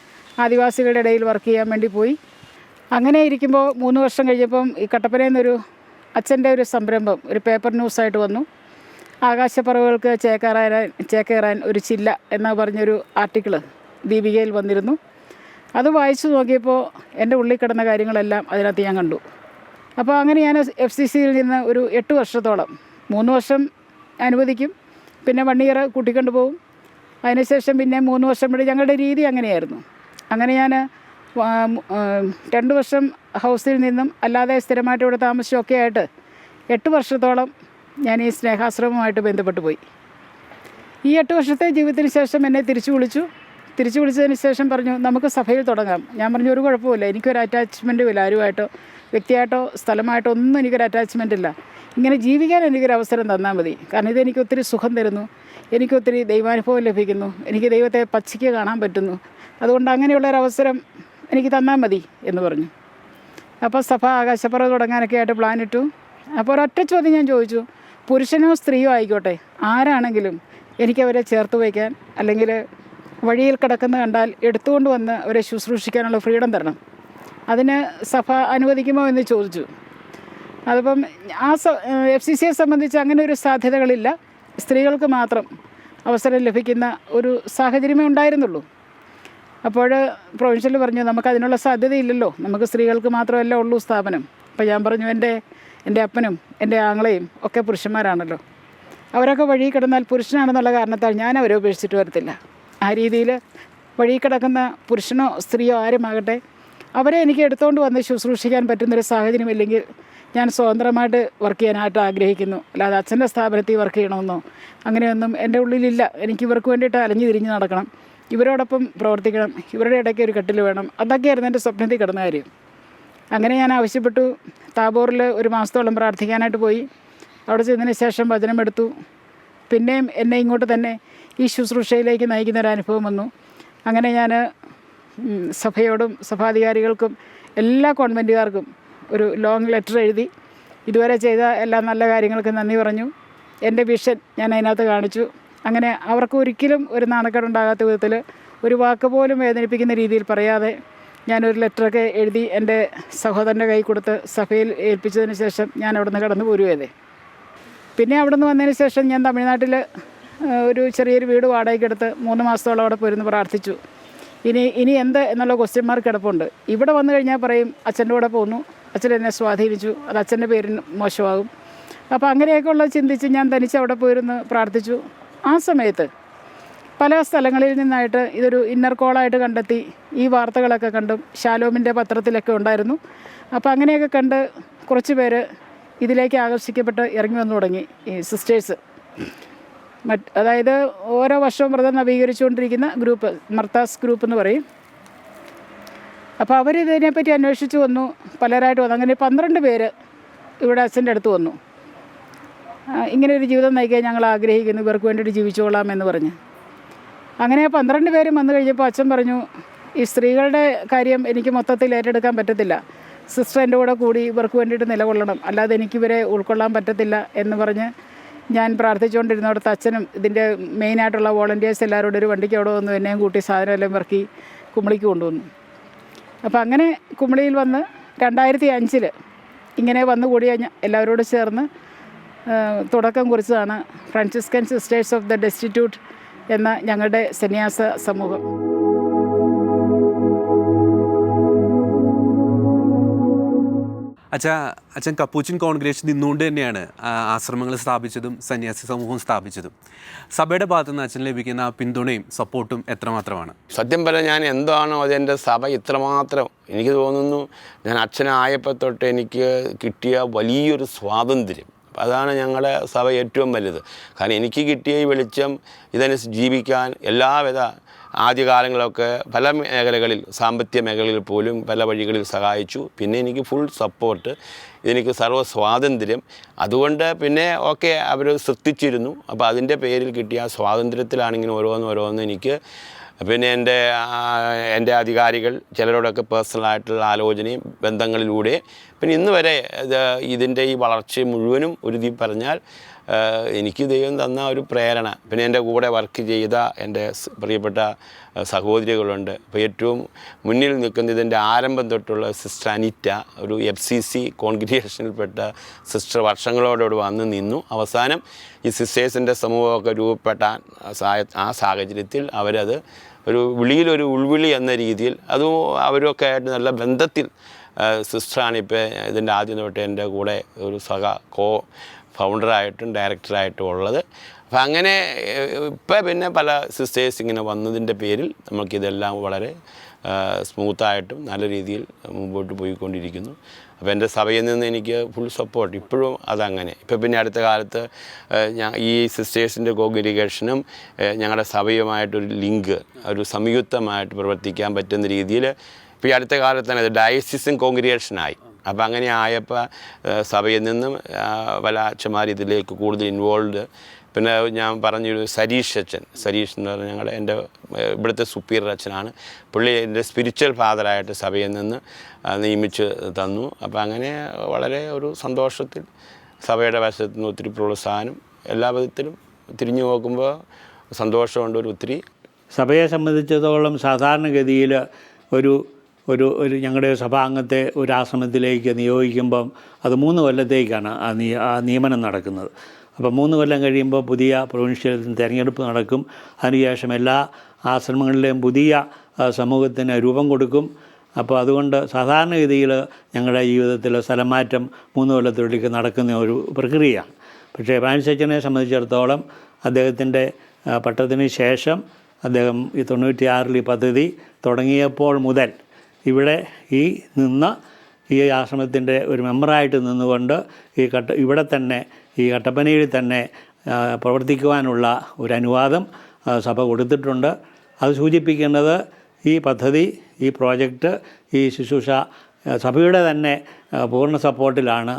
ആദിവാസികളുടെ ഇടയിൽ വർക്ക് ചെയ്യാൻ വേണ്ടി പോയി. അങ്ങനെ ഇരിക്കുമ്പോൾ മൂന്ന് വർഷം കഴിഞ്ഞപ്പം ഈ കട്ടപ്പനയിൽ നിന്നൊരു അച്ഛന്റെ ഒരു സംരംഭം ഒരു പേപ്പർ ന്യൂസായിട്ട് വന്നു. ആകാശപ്പറവുകൾക്ക് ചേക്കേറാൻ ചേക്കേറാൻ ഒരു ചില്ല എന്ന് പറഞ്ഞൊരു ആർട്ടിക്കിൾ ദീപികയിൽ വന്നിരുന്നു. അത് വായിച്ചു നോക്കിയപ്പോൾ എന്റെ ഉള്ളിൽ കിടന്ന കാര്യങ്ങളെല്ലാം അതിനകത്ത് ഞാൻ കണ്ടു. അപ്പോൾ അങ്ങനെ ഞാൻ എഫ് സി സിയിൽ നിന്ന് ഒരു എട്ട് വർഷത്തോളം മൂന്ന് വർഷം അനുവദിക്കും പിന്നെ വൺ ഇയർ കൂട്ടിക്കൊണ്ട് പോകും. അതിനുശേഷം പിന്നെ മൂന്ന് വർഷം വരെ ഞങ്ങളുടെ രീതി അങ്ങനെയായിരുന്നു. അങ്ങനെ ഞാൻ രണ്ട് വർഷം ഹൗസിൽ നിന്നും അല്ലാതെ സ്ഥിരമായിട്ട് ഇവിടെ താമസിച്ചൊക്കെ ആയിട്ട് എട്ട് വർഷത്തോളം ഞാൻ ഈ സ്നേഹാശ്രമവുമായിട്ട് ബന്ധപ്പെട്ട് പോയി. ഈ എട്ട് വർഷത്തെ ജീവിതത്തിന് ശേഷം എന്നെ തിരിച്ചു വിളിച്ചു. തിരിച്ചു വിളിച്ചതിന് ശേഷം പറഞ്ഞു നമുക്ക് സഭയിൽ തുടങ്ങാം. ഞാൻ പറഞ്ഞു ഒരു കുഴപ്പമില്ല എനിക്കൊരു അറ്റാച്ച്മെന്റും ഇല്ല. ആരുമായിട്ടോ വ്യക്തിയായിട്ടോ സ്ഥലമായിട്ടോ ഒന്നും എനിക്കൊരു അറ്റാച്ച്മെന്റ് ഇല്ല. ഇങ്ങനെ ജീവിക്കാൻ എനിക്കൊരു അവസരം തന്നാൽ മതി. കാരണം ഇതെനിക്ക് ഒത്തിരി സുഖം തരുന്നു. എനിക്കൊത്തിരി ദൈവാനുഭവം ലഭിക്കുന്നു. എനിക്ക് ദൈവത്തെ പച്ചയ്ക്ക് കാണാൻ പറ്റുന്നു. അതുകൊണ്ട് അങ്ങനെയുള്ളൊരവസരം എനിക്ക് തന്നാൽ മതി എന്ന് പറഞ്ഞു. അപ്പോൾ സഭ ആകാശപ്പുറം തുടങ്ങാനൊക്കെ ആയിട്ട് പ്ലാൻ ഇട്ടു. അപ്പോൾ ഒരൊറ്റ ചോദ്യം ഞാൻ ചോദിച്ചു. പുരുഷനോ സ്ത്രീയോ ആയിക്കോട്ടെ ആരാണെങ്കിലും എനിക്കവരെ ചേർത്ത് വയ്ക്കാൻ അല്ലെങ്കിൽ വഴിയിൽ കിടക്കുന്ന കണ്ടാൽ എടുത്തുകൊണ്ട് വന്ന് അവരെ ശുശ്രൂഷിക്കാനുള്ള ഫ്രീഡം തരണം. അതിന് സഭ അനുവദിക്കുമോ എന്ന് ചോദിച്ചു. അതിപ്പം ആ എഫ് സി സിയെ സംബന്ധിച്ച് അങ്ങനെ ഒരു സാധ്യതകളില്ല. സ്ത്രീകൾക്ക് മാത്രം അവസരം ലഭിക്കുന്ന ഒരു സാഹചര്യമേ ഉണ്ടായിരുന്നുള്ളൂ. അപ്പോൾ പ്രൊവിൻഷ്യൽ പറഞ്ഞു നമുക്ക് അതിനുള്ള സാധ്യതയില്ലല്ലോ. നമുക്ക് സ്ത്രീകൾക്ക് മാത്രമല്ല ഉള്ളൂ സ്ഥാപനം. അപ്പോൾ ഞാൻ പറഞ്ഞു എന്റെ എന്റെ അപ്പനും എന്റെ ആങ്ങളെയും ഒക്കെ പുരുഷന്മാരാണല്ലോ. അവരൊക്കെ വഴി കിടന്നാൽ പുരുഷനാണെന്നുള്ള കാരണത്താൽ ഞാൻ അവരെ ഉപേക്ഷിച്ചിട്ട് വരത്തില്ല. ആ രീതിയിൽ വഴി കിടക്കുന്ന പുരുഷനോ സ്ത്രീയോ ആരുമാകട്ടെ അവരെ എനിക്ക് എടുത്തുകൊണ്ട് വന്ന് ശുശ്രൂഷിക്കാൻ പറ്റുന്നൊരു സാഹചര്യമില്ലെങ്കിൽ ഞാൻ സ്വതന്ത്രമായിട്ട് വർക്ക് ചെയ്യാനായിട്ട് ആഗ്രഹിക്കുന്നു. അല്ലാതെ അച്ഛന്റെ സ്ഥാപനത്തിൽ വർക്ക് ചെയ്യണമെന്നോ അങ്ങനെയൊന്നും എന്റെ ഉള്ളിലില്ല. എനിക്ക് ഇവർക്ക് വേണ്ടിയിട്ട് അലഞ്ഞു തിരിഞ്ഞ് നടക്കണം. ഇവരോടൊപ്പം പ്രവർത്തിക്കണം. ഇവരുടെ ഇടയ്ക്ക് ഒരു കെട്ടിൽ വേണം. അതൊക്കെയായിരുന്നു എന്റെ സ്വപ്നത്തിൽ കിടന്ന കാര്യം. അങ്ങനെ ഞാൻ ആവശ്യപ്പെട്ടു. താബോറിൽ ഒരു മാസത്തോളം പ്രാർത്ഥിക്കാനായിട്ട് പോയി. അവിടെ ചെന്നതിന് ശേഷം വചനമെടുത്തു പിന്നെയും എന്നെ ഇങ്ങോട്ട് തന്നെ ഈ ശുശ്രൂഷയിലേക്ക് നയിക്കുന്ന ഒരു അനുഭവം വന്നു. അങ്ങനെ ഞാൻ സഭയോടും സഭാധികാരികൾക്കും എല്ലാ കോൺവെന്റുകാർക്കും ഒരു ലോങ് ലെറ്റർ എഴുതി. ഇതുവരെ ചെയ്ത എല്ലാ നല്ല കാര്യങ്ങൾക്കും നന്ദി പറഞ്ഞു. എന്റെ വിഷൻ ഞാൻ അതിനകത്ത് കാണിച്ചു. അങ്ങനെ അവർക്ക് ഒരിക്കലും ഒരു നാണക്കേടുണ്ടാകാത്ത വിധത്തിൽ ഒരു വാക്ക് പോലും വേദനിപ്പിക്കുന്ന രീതിയിൽ പറയാതെ ഞാനൊരു ലെറ്ററൊക്കെ എഴുതി എന്റെ സഹോദരന്റെ കൈ കൊടുത്ത് സഭയിൽ ഏൽപ്പിച്ചതിന് ശേഷം ഞാൻ അവിടെ നിന്ന് കടന്നു പോരുവേ പിന്നെ അവിടെ നിന്ന് വന്നതിന് ശേഷം ഞാൻ തമിഴ്നാട്ടിൽ ഒരു ചെറിയൊരു വീട് വാടകയ്ക്കെടുത്ത് മൂന്ന് മാസത്തോളം അവിടെ പോയിരുന്നു പ്രാർത്ഥിച്ചു. ഇനി ഇനി എന്ത് എന്നുള്ള ക്വസ്റ്റ്യൻ മാർക്ക് കിടപ്പുണ്ട്. ഇവിടെ വന്നു കഴിഞ്ഞാൽ പറയും അച്ഛന്റെ കൂടെ പോന്നു. അച്ഛൻ എന്നെ സ്വാധീനിച്ചു. അത് അച്ഛന്റെ പേരിന് മോശമാകും. അപ്പോൾ അങ്ങനെയൊക്കെ ഉള്ളത് ചിന്തിച്ച് ഞാൻ തനിച്ച് അവിടെ പോയിരുന്നു പ്രാർത്ഥിച്ചു. ആ സമയത്ത് പല സ്ഥലങ്ങളിൽ നിന്നായിട്ട് ഇതൊരു ഇന്നർ കോളായിട്ട് കണ്ടെത്തി ഈ വാർത്തകളൊക്കെ കണ്ടും ഷാലോമിന്റെ പത്രത്തിലൊക്കെ ഉണ്ടായിരുന്നു. അപ്പോൾ അങ്ങനെയൊക്കെ കണ്ട് കുറച്ച് പേര് ഇതിലേക്ക് ആകർഷിക്കപ്പെട്ട് ഇറങ്ങി വന്നു തുടങ്ങി ഈ സിസ്റ്റേഴ്സ് മറ്റ് അതായത് ഓരോ വർഷവും വ്രതം നവീകരിച്ചുകൊണ്ടിരിക്കുന്ന ഗ്രൂപ്പ് മർത്താസ് ഗ്രൂപ്പ് എന്ന് പറയും. അപ്പോൾ അവരിതിനെപ്പറ്റി അന്വേഷിച്ച് വന്നു പലരായിട്ട് വന്നു. അങ്ങനെ പന്ത്രണ്ട് പേര് ഇവിടെ അച്ഛന്റെ അടുത്ത് വന്നു. ഇങ്ങനെ ഒരു ജീവിതം നയിക്കാൻ ഞങ്ങൾ ആഗ്രഹിക്കുന്നു. ഇവർക്ക് വേണ്ടിയിട്ട് ജീവിച്ചോളാം എന്ന് പറഞ്ഞ്. അങ്ങനെ പന്ത്രണ്ട് പേരും വന്നു കഴിഞ്ഞപ്പോൾ അച്ഛൻ പറഞ്ഞു ഈ സ്ത്രീകളുടെ കാര്യം എനിക്ക് മൊത്തത്തിൽ ഏറ്റെടുക്കാൻ പറ്റത്തില്ല. സിസ്റ്റർ എന്റെ കൂടെ കൂടി ഇവർക്ക് വേണ്ടിയിട്ട് നിലകൊള്ളണം. അല്ലാതെ എനിക്കിവരെ ഉൾക്കൊള്ളാൻ പറ്റത്തില്ല. എന്ന് പറഞ്ഞ് ഞാൻ പ്രാർത്ഥിച്ചുകൊണ്ടിരുന്നിടത്ത് അച്ഛനും ഇതിന്റെ മെയിനായിട്ടുള്ള വോളണ്ടിയേഴ്സ് എല്ലാവരോടും ഒരു വണ്ടിക്ക് അവിടെ വന്നു. എന്നെയും കൂട്ടി സാധനം എല്ലാം ഇറക്കി കുമളിക്ക് കൊണ്ടുവന്നു. അപ്പോൾ അങ്ങനെ കുമളിയിൽ വന്ന് രണ്ടായിരത്തി അഞ്ചിൽ ഇങ്ങനെ വന്നു കൂടിയ ഞ- എല്ലാവരോടും ചേർന്ന് തുടക്കം കുറിച്ചതാണ് Franciscan Sisters of the Destitute എന്ന ഞങ്ങളുടെ സന്യാസ സമൂഹം. അച്ഛാ അച്ഛൻ കപ്പൂച്ചിൻ കോൺഗ്രേഷൻ നിന്നുകൊണ്ട് തന്നെയാണ് ആശ്രമങ്ങൾ സ്ഥാപിച്ചതും സന്യാസി സമൂഹം സ്ഥാപിച്ചതും. സഭയുടെ ഭാഗത്തു നിന്ന് അച്ഛൻ ലഭിക്കുന്ന ആ പിന്തുണയും സപ്പോർട്ടും എത്രമാത്രമാണ്? സത്യം പറഞ്ഞാൽ ഞാൻ എന്താണോ അതെന്റെ സഭ ഇത്രമാത്രം എനിക്ക് തോന്നുന്നു ഞാൻ അച്ഛനായപ്പോൾ തൊട്ട് എനിക്ക് കിട്ടിയ വലിയൊരു സ്വാതന്ത്ര്യം. അതാണ് ഞങ്ങളുടെ സഭ ഏറ്റവും വലുത്. കാരണം എനിക്ക് കിട്ടിയ ഈ വെളിച്ചം ഇതനുസരിച്ച് ജീവിക്കാൻ എല്ലാവിധ ആദ്യകാലങ്ങളൊക്കെ പല മേഖലകളിൽ സാമ്പത്തിക മേഖലകളിൽ പോലും പല വഴികളിൽ സഹായിച്ചു. പിന്നെ എനിക്ക് ഫുൾ സപ്പോർട്ട് എനിക്ക് സർവ സ്വാതന്ത്ര്യം. അതുകൊണ്ട് പിന്നെ ഓക്കെ അവർ ശ്രദ്ധിച്ചിരുന്നു അപ്പോൾ അതിന്റെ പേരിൽ കിട്ടിയ ആ സ്വാതന്ത്ര്യത്തിലാണെങ്കിലും ഓരോന്ന് ഓരോന്ന് എനിക്ക് പിന്നെ എന്റെ എന്റെ അധികാരികൾ ചിലരോടൊക്കെ പേഴ്സണലായിട്ടുള്ള ആലോചനയും ബന്ധങ്ങളിലൂടെ പിന്നെ ഇന്ന് വരെ ഇതിന്റെ ഈ വളർച്ച മുഴുവനും ഒരു പറഞ്ഞാൽ എനിക്ക് ദൈവം തന്ന ഒരു പ്രേരണ. പിന്നെ എന്റെ കൂടെ വർക്ക് ചെയ്ത എന്റെ പ്രിയപ്പെട്ട സഹോദരികളുണ്ട്. ഇപ്പോൾ ഏറ്റവും മുന്നിൽ നിൽക്കുന്ന ഇതിന്റെ ആരംഭം തൊട്ടുള്ള സിസ്റ്റർ അനിറ്റ ഒരു എഫ് സി സി കോൺഗ്രിഗേഷനിൽപ്പെട്ട സിസ്റ്റർ വർഷങ്ങളോടോട് വന്ന് നിന്നു. അവസാനം ഈ സിസ്റ്റേഴ്സിന്റെ സമൂഹമൊക്കെ രൂപപ്പെട്ട ആ സാഹചര്യത്തിൽ അവരത് ഒരു വിളിയിലൊരു ഉൾവിളി എന്ന രീതിയിൽ അതും അവരൊക്കെ ആയിട്ട് നല്ല ബന്ധത്തിൽ സിസ്റ്ററാണ് ഇപ്പോൾ ഇതിന്റെ ആദ്യം തൊട്ട് എന്റെ കൂടെ ഒരു സഹ കോ ഫൗണ്ടറായിട്ടും ഡയറക്ടറായിട്ടും ഉള്ളത്. അപ്പം അങ്ങനെ ഇപ്പം പിന്നെ പല സിസ്റ്റേഴ്സ് ഇങ്ങനെ വന്നതിന്റെ പേരിൽ നമുക്കിതെല്ലാം വളരെ സ്മൂത്തായിട്ടും നല്ല രീതിയിൽ മുമ്പോട്ട് പോയിക്കൊണ്ടിരിക്കുന്നു. അപ്പോൾ എന്റെ സഭയിൽ നിന്ന് എനിക്ക് ഫുൾ സപ്പോർട്ട് ഇപ്പോഴും അതങ്ങനെ. ഇപ്പോൾ പിന്നെ അടുത്ത കാലത്ത് ഞാൻ ഈ സിസ്റ്റേഴ്സിന്റെ കോഗ്രിഗേഷനും ഞങ്ങളുടെ സഭയുമായിട്ടൊരു ലിങ്ക് ഒരു സംയുക്തമായിട്ട് പ്രവർത്തിക്കാൻ പറ്റുന്ന രീതിയിൽ ഇപ്പോൾ ഈ അടുത്ത കാലത്ത് തന്നെ ഡയസിസും കോൺഗ്രിഗേഷനായി അപ്പോൾ അങ്ങനെ ആയപ്പോൾ സഭയിൽ നിന്നും പല അച്ഛന്മാർ ഇതിലേക്ക് കൂടുതൽ ഇൻവോൾവ് പിന്നെ ഞാൻ പറഞ്ഞൊരു സരീഷ് അച്ഛൻ. സരീഷ് എന്ന് പറഞ്ഞാൽ ഞങ്ങളുടെ എന്റെ ഇവിടുത്തെ സുപ്പീരിയർ അച്ഛനാണ്. പുള്ളി എന്റെ സ്പിരിച്വൽ ഫാദറായിട്ട് സഭയിൽ നിന്ന് നിയമിച്ച് തന്നു. അപ്പോൾ അങ്ങനെ വളരെ ഒരു സന്തോഷത്തിൽ സഭയുടെ വശത്ത് നിന്ന് ഒത്തിരി പ്രോത്സാഹനം എല്ലാ വിധത്തിലും തിരിഞ്ഞു നോക്കുമ്പോൾ സന്തോഷമുണ്ട് ഒരു ഒത്തിരി. സഭയെ സംബന്ധിച്ചിടത്തോളം സാധാരണഗതിയിൽ ഒരു ഒരു ഒരു ഞങ്ങളുടെ സഭാംഗത്തെ ഒരു ആശ്രമത്തിലേക്ക് നിയോഗിക്കുമ്പം അത് മൂന്ന് കൊല്ലത്തേക്കാണ് ആ നിയ ആ നിയമനം നടക്കുന്നത്. അപ്പോൾ മൂന്ന് കൊല്ലം കഴിയുമ്പോൾ പുതിയ പ്രൊവിൻഷ്യൽ തിരഞ്ഞെടുപ്പ് നടക്കും. അതിനുശേഷം എല്ലാ ആശ്രമങ്ങളിലെയും പുതിയ സമൂഹത്തിന് രൂപം കൊടുക്കും. അപ്പോൾ അതുകൊണ്ട് സാധാരണഗതിയിൽ ഞങ്ങളുടെ ജീവിതത്തിൽ സ്ഥലമാറ്റം മൂന്ന് കൊല്ലത്തിലേക്ക് നടക്കുന്ന ഒരു പ്രക്രിയയാണ്. പക്ഷേ ഫ്രാൻസ് അച്ഛനെ സംബന്ധിച്ചിടത്തോളം അദ്ദേഹത്തിന്റെ പട്ടത്തിന് ശേഷം അദ്ദേഹം ഈ തൊണ്ണൂറ്റിയാറിൽ ഈ പദ്ധതി തുടങ്ങിയപ്പോൾ മുതൽ ഇവിടെ ഈ നിന്ന ഈ ആശ്രമത്തിന്റെ ഒരു മെമ്പറായിട്ട് നിന്നുകൊണ്ട് ഈ കട്ട ഇവിടെ തന്നെ ഈ കട്ടപ്പനയിൽ തന്നെ പ്രവർത്തിക്കുവാനുള്ള ഒരു അനുവാദം സഭ കൊടുത്തിട്ടുണ്ട്. അത് സൂചിപ്പിക്കുന്നത് ഈ പദ്ധതി ഈ പ്രോജക്റ്റ് ഈ ശുശ്രൂഷ സഭയുടെ തന്നെ പൂർണ സപ്പോർട്ടിലാണ്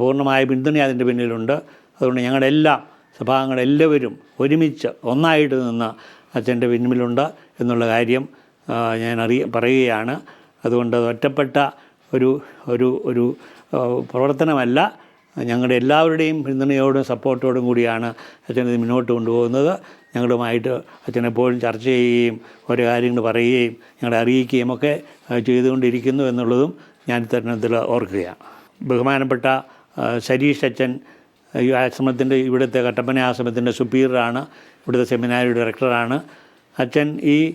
പൂർണമായ പിന്തുണ അതിന്റെ പിന്നിലുണ്ട്. അതുകൊണ്ട് ഞങ്ങളെല്ലാം സഭാംഗങ്ങളെല്ലാവരും ഒരുമിച്ച് ഒന്നായിട്ട് നിന്ന് അച്ഛന്റെ പിന്നിലുണ്ട് എന്നുള്ള കാര്യം ഞാൻ അറിയ പറയുകയാണ്. അതുകൊണ്ട് അത് ഒറ്റപ്പെട്ട ഒരു ഒരു ഒരു പ്രവർത്തനമല്ല. ഞങ്ങളുടെ എല്ലാവരുടെയും പിന്തുണയോടും സപ്പോർട്ടോടും കൂടിയാണ് അച്ഛൻ ഇത് മുന്നോട്ട് കൊണ്ടുപോകുന്നത്. ഞങ്ങളുമായിട്ട് അച്ഛനെപ്പോഴും ചർച്ച ചെയ്യുകയും ഓരോ കാര്യങ്ങൾ പറയുകയും ഞങ്ങളെ അറിയിക്കുകയും ഒക്കെ ചെയ്തുകൊണ്ടിരിക്കുന്നു എന്നുള്ളതും ഞാൻ ഇത്തരണത്തിൽ ഓർക്കുകയാണ്. ബഹുമാനപ്പെട്ട സരീഷ് അച്ഛൻ ഈ ആശ്രമത്തിന്റെ ഇവിടുത്തെ കട്ടപ്പന ആശ്രമത്തിന്റെ സുപ്പീരിയറാണ്. ഇവിടുത്തെ സെമിനാരി ഡയറക്ടറാണ് അച്ഛൻ ഈ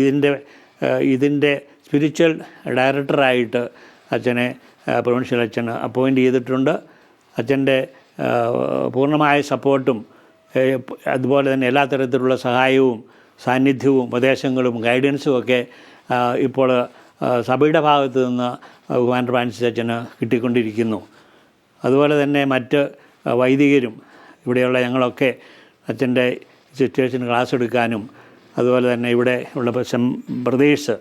ഇതിന്റെ ഇതിന്റെ സ്പിരിച്വൽ ഡയറക്ടറായിട്ട് അച്ഛനെ പ്രൊവിൻഷ്യൽ അച്ഛൻ അപ്പോയിന്റ് ചെയ്തിട്ടുണ്ട്. അച്ഛന്റെ പൂർണമായ സപ്പോർട്ടും അതുപോലെ തന്നെ എല്ലാ തരത്തിലുള്ള സഹായവും സാന്നിധ്യവും ഉപദേശങ്ങളും ഗൈഡൻസും ഒക്കെ ഇപ്പോൾ സഭയുടെ ഭാഗത്ത് നിന്ന് ബഹുമാൻ ഫ്രാൻസിസ് അച്ഛന് കിട്ടിക്കൊണ്ടിരിക്കുന്നു. അതുപോലെ തന്നെ മറ്റ് വൈദികരും ഇവിടെയുള്ള ഞങ്ങളൊക്കെ അച്ഛന്റെ സിറ്റുവേഷൻ ക്ലാസ് എടുക്കാനും അതുപോലെ തന്നെ ഇവിടെ ഉള്ള സെം ബ്രദേഴ്സ്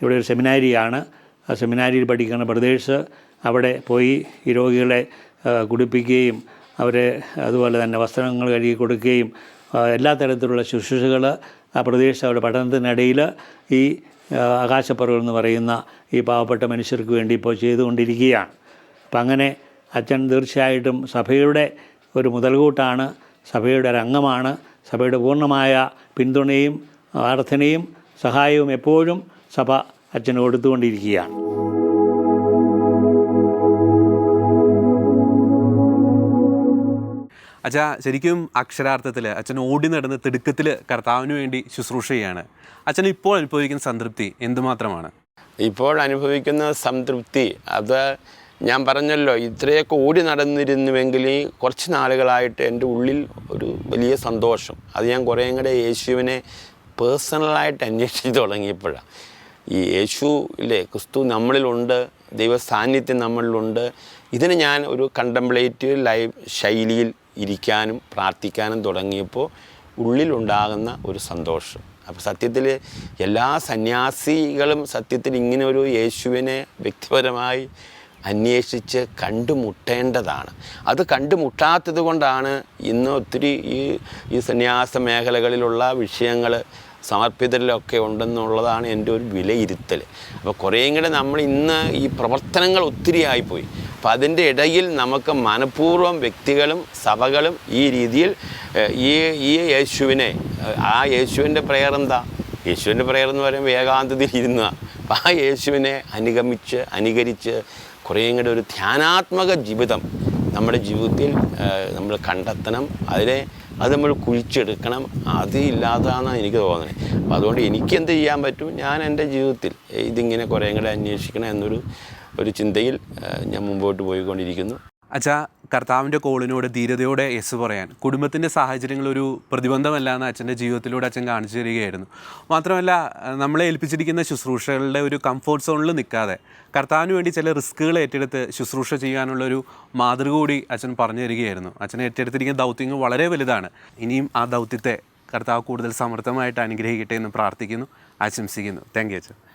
ഇവിടെ ഒരു സെമിനാരിയാണ്. ആ സെമിനാരിയിൽ പഠിക്കുന്ന ബ്രദേഴ്സ് അവിടെ പോയി ഈ രോഗികളെ കുടിപ്പിക്കുകയും അവരെ അതുപോലെ തന്നെ വസ്ത്രങ്ങൾ കഴുകി കൊടുക്കുകയും എല്ലാ തരത്തിലുള്ള ശുശ്രൂഷകൾ ആ പ്രദേശ അവരുടെ പഠനത്തിനിടയിൽ ഈ ആകാശപ്പുറകൾ എന്ന് പറയുന്ന ഈ പാവപ്പെട്ട മനുഷ്യർക്ക് വേണ്ടി ഇപ്പോൾ ചെയ്തുകൊണ്ടിരിക്കുകയാണ്. അപ്പം അങ്ങനെ അച്ഛൻ തീർച്ചയായിട്ടും സഭയുടെ ഒരു മുതൽകൂട്ടാണ് സഭയുടെ ഒരു അംഗമാണ്. സഭയുടെ പൂർണമായ പിന്തുണയും പ്രാർത്ഥനയും സഹായവും എപ്പോഴും സഭ അച്ഛന് കൊടുത്തുകൊണ്ടിരിക്കുകയാണ് അച്ഛാ ശരിക്കും അക്ഷരാർത്ഥത്തിൽ അച്ഛൻ ഓടി നടന്ന് തിടുക്കത്തിൽ കർത്താവിന് വേണ്ടി ശുശ്രൂഷ ചെയ്യാണ് അച്ഛൻ ഇപ്പോൾ അനുഭവിക്കുന്ന സംതൃപ്തി എന്തുമാത്രമാണ്? ഇപ്പോൾ അനുഭവിക്കുന്ന സംതൃപ്തി അത് ഞാൻ പറഞ്ഞല്ലോ ഇത്രയൊക്കെ ഓടി നടന്നിരുന്നുവെങ്കിൽ കുറച്ച് നാളുകളായിട്ട് എന്റെ ഉള്ളിൽ ഒരു വലിയ സന്തോഷം. അത് ഞാൻ കുറേയും കൂടെ യേശുവിനെ പേഴ്സണലായിട്ട് അന്വേഷിച്ച് തുടങ്ങിയപ്പോഴാണ് ഈ യേശു ഇല്ലേ ക്രിസ്തു നമ്മളിലുണ്ട് ദൈവ സാന്നിധ്യം നമ്മളിലുണ്ട്. ഇതിന് ഞാൻ ഒരു കണ്ടംപ്ലേറ്റീവ് ലൈവ് ശൈലിയിൽ ഇരിക്കാനും പ്രാർത്ഥിക്കാനും തുടങ്ങിയപ്പോൾ ഉള്ളിലുണ്ടാകുന്ന ഒരു സന്തോഷം. അപ്പോൾ സത്യത്തിൽ എല്ലാ സന്യാസികളും സത്യത്തിൽ ഇങ്ങനെ ഒരു യേശുവിനെ വ്യക്തിപരമായി അന്വേഷിച്ച് കണ്ടുമുട്ടേണ്ടതാണ്. അത് കണ്ടുമുട്ടാത്തത് കൊണ്ടാണ് ഇന്ന് ഒത്തിരി ഈ ഈ സന്യാസ മേഖലകളിലുള്ള വിഷയങ്ങൾ സമർപ്പിതരിലൊക്കെ ഉണ്ടെന്നുള്ളതാണ് എന്റെ ഒരു വിലയിരുത്തൽ. അപ്പോൾ കുറേയും കൂടെ നമ്മൾ ഇന്ന് ഈ പ്രവർത്തനങ്ങൾ ഒത്തിരി ആയിപ്പോയി അപ്പം അതിന്റെ ഇടയിൽ നമുക്ക് മനഃപൂർവം വ്യക്തികളും സഭകളും ഈ രീതിയിൽ ഈ ഈ യേശുവിനെ ആ യേശുവിന്റെ പ്രയർ എന്താ? യേശുവിന്റെ പ്രയർ എന്ന് പറയുമ്പോൾ ഏകാന്തതയിൽ ഇരുന്ന. അപ്പം ആ യേശുവിനെ അനുഗമിച്ച് അനുകരിച്ച് കുറേയും കൂടെ ഒരു ധ്യാനാത്മക ജീവിതം നമ്മുടെ ജീവിതത്തിൽ നമ്മൾ കണ്ടെത്തണം. അതിനെ അത് നമ്മൾ കുഴിച്ചെടുക്കണം. അത് ഇല്ലാത്തതാണ് എനിക്ക് തോന്നുന്നത് അപ്പോൾ അതുകൊണ്ട് എനിക്ക് എന്ത് ചെയ്യാൻ പറ്റും? ഞാൻ എന്റെ ജീവിതത്തിൽ ഇതിങ്ങനെ കുറേ കൂടെ അന്വേഷിക്കണം എന്നൊരു ഒരു ചിന്തയിൽ ഞാൻ മുമ്പോട്ട് പോയിക്കൊണ്ടിരിക്കുന്നു. അച്ഛാ കർത്താവിന്റെ കോളിനോട് ധീരതയോടെ യെസ് പറയാൻ. കുടുംബത്തിന്റെ സാഹചര്യങ്ങൾ ഒരു പ്രതിബന്ധമല്ല എന്ന് അച്ഛന്റെ ജീവിതത്തിലൂടെ അച്ഛൻ കാണിച്ചു തരികയായിരുന്നു. മാത്രമല്ല നമ്മളെ ഏൽപ്പിച്ചിരിക്കുന്ന ശുശ്രൂഷകളുടെ ഒരു കംഫോർട്ട് സോണിൽ നിൽക്കാതെ കർത്താവിന് വേണ്ടി ചില റിസ്ക്കുകൾ ഏറ്റെടുത്ത് ശുശ്രൂഷ ചെയ്യാനുള്ളൊരു മാതൃക കൂടി അച്ഛൻ പറഞ്ഞു തരികയായിരുന്നു. അച്ഛൻ ഏറ്റെടുത്തിരിക്കുന്ന ദൗത്യങ്ങൾ വളരെ വലുതാണ്. ഇനിയും ആ ദൗത്യത്തെ കർത്താവ് കൂടുതൽ സമർത്ഥമായിട്ട് അനുഗ്രഹിക്കട്ടെ എന്ന് പ്രാർത്ഥിക്കുന്നു ആശംസിക്കുന്നു. താങ്ക് യു അച്ഛൻ.